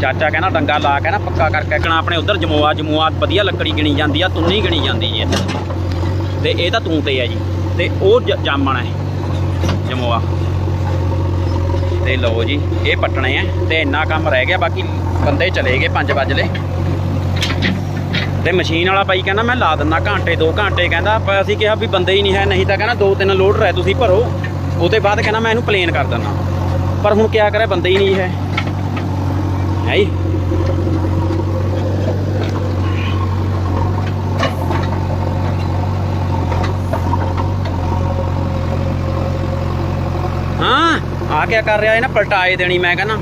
Speaker 1: ਚਾਚਾ ਕਹਿੰਦਾ ਡੰਗਾ ਲਾ ਕੇ ਨਾ ਪੱਕਾ ਕਰਕੇ ਕਹਣਾ ਆਪਣੇ ਉਧਰ ਜਮੋਆ ਜਮੋਆ ਵਧੀਆ ਲੱਕੜੀ ਗਿਣੀ ਜਾਂਦੀ ਆ ਤੁੰਨੀ ਗਿਣੀ ਜਾਂਦੀ ਜੀ ਇੱਧਰ ਤੇ ਇਹ ਤਾਂ ਤੂੰ ਤੇ ਆ ਜੀ। ਤੇ ਉਹ ਜ- ਜਾਮਣ ਹੈ ਜਮੋਆ। ਤੇ ਲਓ ਜੀ, ਇਹ ਪੱਟਣੇ ਆ ਤੇ ਇੰਨਾ ਕੰਮ ਰਹਿ ਗਿਆ, ਬਾਕੀ ਬੰਦੇ ਚਲੇ ਗਏ 5 ਵਜੇ ਤੇ ਮਸ਼ੀਨ ਵਾਲਾ ਬਾਈ ਕਹਿੰਦਾ, ਮੈਂ ਲਾ ਦਿੰਦਾ ਘੰਟੇ 2 ਘੰਟੇ, ਕਹਿੰਦਾ, ਪਰ ਅਸੀਂ ਕਿਹਾ ਵੀ ਬੰਦੇ ਹੀ ਨਹੀਂ ਹੈ, ਨਹੀਂ ਤਾਂ ਕਹਿੰਦਾ ਦੋ ਤਿੰਨ ਲੋਡ ਰਹਿ ਤੁਸੀਂ ਭਰੋ। ਉਹਦੇ ਬਾਅਦ ਕਹਿੰਦਾ, ਮੈਂ ਇਹਨੂੰ ਪਲੇਨ ਕਰ ਦਿੰਦਾ। ਪਰ ਹੁਣ ਕਿਆ ਕਰੇ, ਬੰਦੇ ਹੀ ਨਹੀਂ ਹੈ। ਹੈ ਜੀ ਹਾਂ ਆ ਕਿਆ ਕਰ ਰਿਹਾ ਇਹ ਨਾ ਪਲਟਾਏ ਦੇਣੀ ਮੈਂ ਕਹਿੰਦਾ।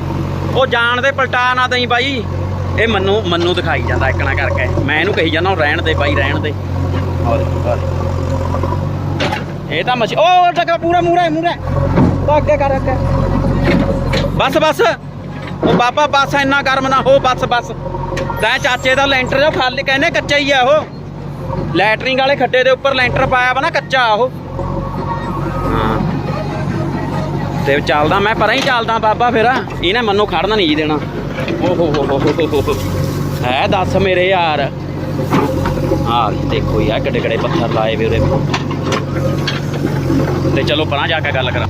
Speaker 1: ਉਹ ਜਾਣ ਦੇ ਪਲਟਾ ਨਾ ਦਈ ਬਾਈ। ਇਹ ਮੰਨੂ ਮੰਨੂ ਦਿਖਾਈ ਜਾਂਦਾ ਇੱਕਣਾ ਕਰਕੇ। ਮੈਂ ਇਹਨੂੰ ਕਹੀ ਜਾਂਦਾ ਰਹਿਣ ਦੇ ਬਾਈ, ਰਹਿਣ ਦੇ। ਇਹ ਤਾਂ ਮਸ਼ੀ ਉਹ ਟਕਾ ਪੂਰਾ ਮੂਰਾ ਮੂਰਾ ਉਹ ਅੱਗੇ ਕਰ, ਅੱਗੇ। ਬਸ ਬਸ। ਉਹ ਬਾਬਾ, ਬਸ ਇੰਨਾ ਗਰਮ ਨਾ ਹੋ, ਬਸ ਬਸ। ਤੈਂ ਚਾਚੇ ਦਾ ਲੈਂਟਰ ਜੋ ਖਾਲੀ ਕਹਿੰਦੇ ਕੱਚਾ ਹੀ ਆ ਉਹ। ਲੈਟਰਿੰਗ ਵਾਲੇ ਖੱਡੇ ਦੇ ਉੱਪਰ ਲੈਂਟਰ ਪਾਇਆ ਵਾ ਨਾ ਕੱਚਾ ਉਹ। ਤੇ ਚੱਲਦਾ, ਮੈਂ ਪਰਾਂ ਹੀ ਚੱਲਦਾ ਬਾਬਾ ਫਿਰ। ਇਹਨੇ ਮੈਨੂੰ ਖੜਨਾ ਨਹੀਂ ਜੀ ਦੇਣਾ। ਓਹੋ ਹੋ ਹੋ ਹੋ ਹੈ ਦੱਸ ਮੇਰੇ ਯਾਰ। ਆਹ ਦੇਖੋ ਯਾਰ ਕਿੱਡੇ ਕਿੱਡੇ ਪੱਥਰ ਲਾਏ ਵੇ ਉਰੇ ਤੇ ਚਲੋ ਪਰਾਂ ਜਾ ਕੇ ਗੱਲ ਕਰਾਂ।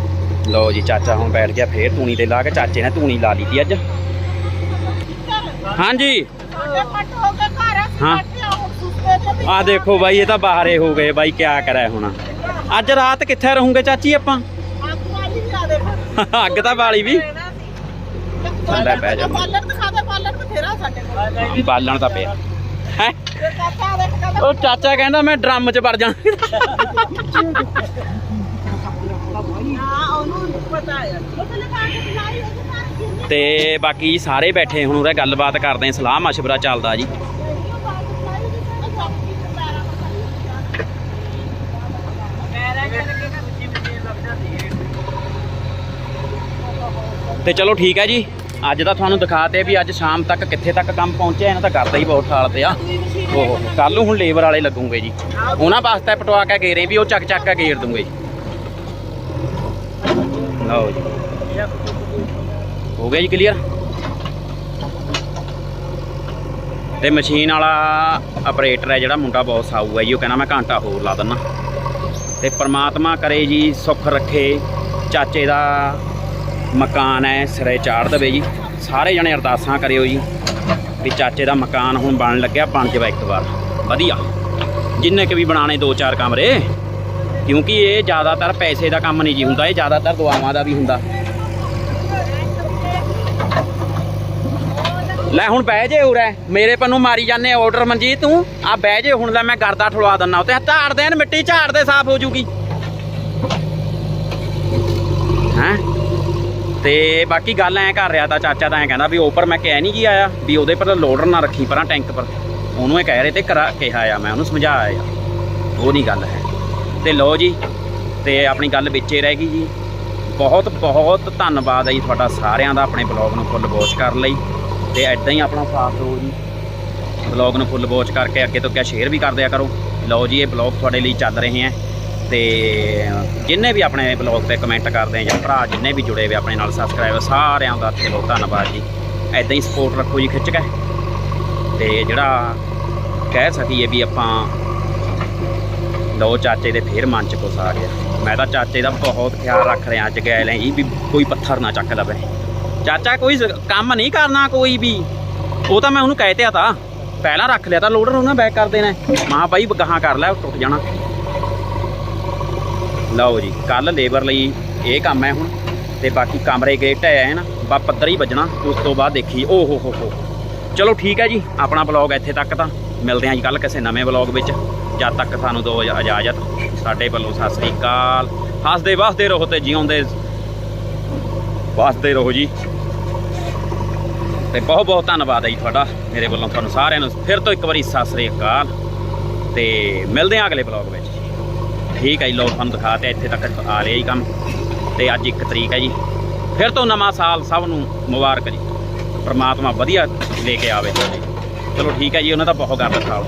Speaker 1: ਲਓ ਜੀ, ਚਾਚਾ ਹੁਣ ਬੈਠ ਗਿਆ, ਫੇਰ ਤੂਣੀ ਤੇ ਲਾ ਕੇ ਚਾਚੇ ਨੇ ਤੂਣੀ ਲਾ ਲਈ ਅੱਜ। ਹਾਂਜੀ।
Speaker 4: ਹਾਂ। ਬੈਠੇ
Speaker 1: ਆ ਦੇਖੋ ਬਾਈ, ਇਹ ਤਾਂ ਬਾਹਰੇ ਹੋ ਗਏ ਬਾਈ, ਕਿਆ ਕਰਾਂ ਹੁਣ। ਅੱਜ ਰਾਤ ਕਿੱਥੇ ਰਹੂਗੇ ਚਾਚੀ ਆਪਾਂ?
Speaker 4: ਅੱਗ
Speaker 1: ਤਾਂ ਬਾਲੀ ਵੀ। ਲੈ ਬਹਿ ਜਾ।
Speaker 4: ਪਾਲਣ ਦਿਖਾ ਦੇ ਬਥੇਰਾ ਸਾਡੇ ਕੋਲ।
Speaker 1: ਬਾਲਣ ਤਾਂ ਪਿਆ। ਹੈ?
Speaker 4: ਤੇ ਚਾਚਾ ਦੇਖ ਕਹਿੰਦਾ
Speaker 1: ਉਹ ਚਾਚਾ ਕਹਿੰਦਾ ਮੈਂ ਡਰਮ 'ਚ ਵੜ ਜਾਣਾ।
Speaker 4: ਹਾਂ ਉਹਨੂੰ ਪਤਾ ਹੈ ਉਹ ਲਗਾ ਕੇ ਬੁਲਾਈ ਉਹਦੇ ਨਾਲ ਕਿੰਨੀ
Speaker 1: ਤੇ ਬਾਕੀ ਸਾਰੇ ਬੈਠੇ ਹੁਣ ਉਰੇ ਗੱਲਬਾਤ ਕਰਦੇ ਆਂ ਸਲਾਹ ਮਸ਼ਵਰਾ ਚੱਲਦਾ ਜੀ
Speaker 4: ਵੀਡੀਓ ਪਾ ਕੇ ਬੁਲਾਈ ਉਹਦੇ ਨਾਲ ਸਭ ਕੀ ਪੈਰਾ ਪਤਾ
Speaker 1: ਤੇ ਚਲੋ ਠੀਕ ਹੈ ਜੀ। ਅੱਜ ਤਾਂ ਤੁਹਾਨੂੰ ਦਿਖਾਤੇ ਵੀ ਅੱਜ ਸ਼ਾਮ ਤੱਕ ਕਿੱਥੇ ਤੱਕ ਕੰਮ ਪਹੁੰਚਿਆ, ਇਹਨਾਂ ਤਾਂ ਕਰਦਾ ਹੀ ਬਹੁਤ ਠਾਲਦੇ ਆ ਓਹੋ ਕੱਲ ਨੂੰ ਹੁਣ ਲੇਬਰ ਵਾਲੇ ਲੱਗੂਗੇ ਜੀ। ਉਹਨਾਂ ਵਾਸਤੇ ਪਟਵਾ ਕੇ ਗੇਰੇ ਵੀ ਉਹ ਚੱਕ ਚੱਕ ਕੇ ਗੇਰ ਦੂੰਗੇ ਜੀ। ਲਓ ਜੀ। ਹੋ ਗਿਆ ਜੀ ਕਲੀਅਰ ਤੇ ਮਸ਼ੀਨ ਵਾਲਾ ਆਪਰੇਟਰ ਹੈ ਜਿਹੜਾ ਮੁੰਡਾ ਬਹੁਤ ਸਾਊ ਹੈ ਜੀ, ਉਹ ਕਹਿੰਦਾ ਮੈਂ ਘੰਟਾ ਹੋਰ ਲਾ ਦਿੰਨਾ। ਤੇ ਪ੍ਰਮਾਤਮਾ ਕਰੇ ਜੀ, ਸੁੱਖ ਰੱਖੇ। ਚਾਚੇ ਦਾ ਮਕਾਨ ਹੈ, ਸਿਰੇ ਚਾੜ ਦੇਵੇ ਜੀ ਸਾਰੇ ਜਣੇ ਅਰਦਾਸਾਂ ਕਰਿਓ ਜੀ ਵੀ ਚਾਚੇ ਦਾ ਮਕਾਨ ਹੁਣ ਬਣਨ ਲੱਗਿਆ, ਬਣ ਜਾਵੇ ਇੱਕ ਵਾਰ। ਵਧੀਆ। ਜਿੰਨੇ ਕਿ ਵੀ ਬਣਾਣੇ ਦੋ ਚਾਰ ਕਮਰੇ, ਕਿਉਂਕਿ ਇਹ ਜ਼ਿਆਦਾਤਰ ਪੈਸੇ ਦਾ ਕੰਮ ਨਹੀਂ ਜੀ ਹੁੰਦਾ, ਇਹ ਜ਼ਿਆਦਾਤਰ ਦੁਆਵਾਂ ਦਾ ਵੀ ਹੁੰਦਾ। ਲੈ ਹੁਣ ਬਹਿ ਜੇ ਉਰੇ। ਮੇਰੇ ਪੰਨੂ ਮਾਰੀ ਜਾਂਦੇ ਆਰਡਰ ਮਨਜੀਤ, ਤੂੰ ਆ ਬਹਿ ਜੇ, ਹੁਣ ਲੈ ਮੈਂ ਗਰਦਾ ਠਲਵਾ ਦਿੰਨਾ ਉੱਤੇ ਝਾੜ ਦੇਣ, ਮਿੱਟੀ ਝਾੜ ਦੇ, ਸਾਫ਼ ਹੋ ਜੂਗੀ। ਹੈਂ? ਤੇ ਬਾਕੀ ਗੱਲ ਐ ਕਰ ਰਿਹਾ ਤਾਂ ਚਾਚਾ ਤਾਂ ਐ ਕਹਿੰਦਾ ਵੀ ਉੱਪਰ ਮੈਂ ਕਹਿ ਨਹੀਂ ਕੀ ਆਇਆ, ਵੀ ਉਹਦੇ ਪਰ ਲੋਡਰ ਨਾ ਰੱਖੀ ਪਰਾਂ ਟੈਂਕ ਪਰ। ਉਹਨੂੰ ਇਹ ਕਹਿ ਰਹੇ ਤੇ ਕਰਾ ਕਿਹਾ ਆ, ਮੈਂ ਉਹਨੂੰ ਸਮਝਾਇਆ ਆ ਉਹ ਨਹੀਂ ਗੱਲ ਹੈ। ਤੇ ਲਓ ਜੀ, ਤੇ ਆਪਣੀ ਗੱਲ ਵਿੱਚੇ ਰਹਿ ਗਈ ਜੀ। ਬਹੁਤ ਬਹੁਤ ਧੰਨਵਾਦ ਹੈ ਜੀ ਤੁਹਾਡਾ ਸਾਰਿਆਂ ਦਾ ਆਪਣੇ ਬਲੌਗ ਨੂੰ ਫੁੱਲ ਵਾਚ ਕਰਨ ਲਈ। ਤੇ ਐਦਾਂ ਹੀ ਆਪਣਾ ਸਾਥ ਦਿਓ ਜੀ। ਬਲੌਗ ਨੂੰ ਫੁੱਲ ਵਾਚ ਕਰਕੇ ਅੱਗੇ ਤੋਂ ਕਿਆ ਸ਼ੇਅਰ ਵੀ ਕਰ ਦਿਆ ਕਰੋ। ਲਓ ਜੀ, ਇਹ ਬਲੌਗ ਤੁਹਾਡੇ ਲਈ ਚੱਲ ਰਹੇ ਹੈ। ਤੇ ਜਿੰਨੇ ਵੀ ਆਪਣੇ ਬਲੌਗ ਤੇ ਕਮੈਂਟ ਕਰਦੇ ਆ ਜਾਂ ਭਰਾ ਜਿੰਨੇ ਵੀ ਜੁੜੇ ਵੇ ਆਪਣੇ ਨਾਲ ਸਬਸਕ੍ਰਾਈਬਰ ਸਾਰਿਆਂ ਦਾ ਬਹੁਤ ਧੰਨਵਾਦ ਜੀ। ਐਦਾਂ ਹੀ ਸਪੋਰਟ ਰੱਖੋ ਜੀ, ਖਿੱਚ ਕੇ। ਤੇ ਜਿਹੜਾ ਕਹਿ ਸਕੀਏ ਵੀ ਆਪਾਂ ਲਓ ਚਾਚੇ ਦੇ ਫੇਰ ਮਨ ਚ ਕੁਛ ਆ ਗਿਆ। ਮੈਂ ਤਾਂ ਚਾਚੇ ਦਾ ਬਹੁਤ ਖਿਆਲ ਰੱਖ ਰਿਹਾ ਅੱਜ ਗਏ ਲੈ ਵੀ ਕੋਈ ਪੱਥਰ ਨਾ ਚੱਕ ਲਵੇ। ਚਾਚਾ ਕੋਈ ਕੰਮ ਨਹੀਂ ਕਰਨਾ ਕੋਈ ਵੀ। ਉਹ ਤਾਂ ਮੈਂ ਉਹਨੂੰ ਕਹਿ ਤਿਆ ਤਾਂ। ਪਹਿਲਾਂ ਰੱਖ ਲਿਆ ਤਾਂ ਲੋਡਰ ਉਹਨਾਂ ਬੈਕ ਕਰ ਦੇਣਾ। ਮਾਂ ਬਾਈ, ਗਾਹਾਂ ਕਰ ਲੈ ਟੁੱਟ ਜਾਣਾ। ਲਓ ਜੀ ਕੱਲ ਲੇਬਰ ਲਈ ਇਹ ਕੰਮ ਹੈ ਹੁਣ, ਤੇ ਬਾਕੀ ਕਮਰੇ ਗੇਟ ਹੈ ਨਾ, ਬਾ ਪੱਧਰ ਹੀ ਵੱਜਣਾ, ਉਸ ਤੋਂ ਬਾਅਦ ਦੇਖੀ, ਓ ਹੋ ਹੋ ਹੋ। ਚਲੋ ਠੀਕ ਹੈ ਜੀ, ਆਪਣਾ ਬਲੌਗ ਇੱਥੇ ਤੱਕ ਤਾਂ, ਮਿਲਦੇ ਹਾਂ ਜੀ ਕੱਲ ਕਿਸੇ ਨਵੇਂ ਬਲੌਗ ਵਿੱਚ। ਜਦ ਤੱਕ ਸਾਨੂੰ ਦਿਓ ਇਜਾਜ਼ਤ, ਸਾਡੇ ਵੱਲੋਂ ਸਤਿ ਸ੍ਰੀ ਅਕਾਲ। ਹੱਸਦੇ ਵਸਦੇ ਰਹੋ ਤੇ ਜਿਉਂਦੇ, ਵਸਦੇ ਰਹੋ ਜੀ। ਤੇ ਬਹੁਤ ਬਹੁਤ ਧੰਨਵਾਦ ਹੈ ਜੀ ਤੁਹਾਡਾ, ਮੇਰੇ ਵੱਲੋਂ ਤੁਹਾਨੂੰ ਸਾਰਿਆਂ ਨੂੰ। ਫਿਰ ਤੋਂ ਇੱਕ ਵਾਰੀ ਸਤਿ ਸ੍ਰੀ ਅਕਾਲ, ਤੇ ਮਿਲਦੇ ਹਾਂ ਅਗਲੇ ਬਲੌਗ ਵਿੱਚ। ਠੀਕ ਹੈ ਜੀ ਲੋ ਤੁਹਾਨੂੰ ਦਿਖਾਤੇ ਇੱਥੇ ਤੱਕ ਆ ਰਿਹਾ ਜੀ ਕੰਮ। ਤੇ ਅੱਜ ਇੱਕ ਤਰੀਕ ਹੈ ਜੀ। ਫਿਰ ਤੋਂ ਨਵਾਂ ਸਾਲ ਸਭ ਨੂੰ ਮੁਬਾਰਕ ਜੀ। ਪਰਮਾਤਮਾ ਵਧੀਆ ਲੈ ਕੇ ਆਵੇ। ਚਲੋ ਠੀਕ ਹੈ ਜੀ, ਉਹਨਾਂ ਦਾ ਬਹੁਤ ਕਰਦਾ ਸਾਲ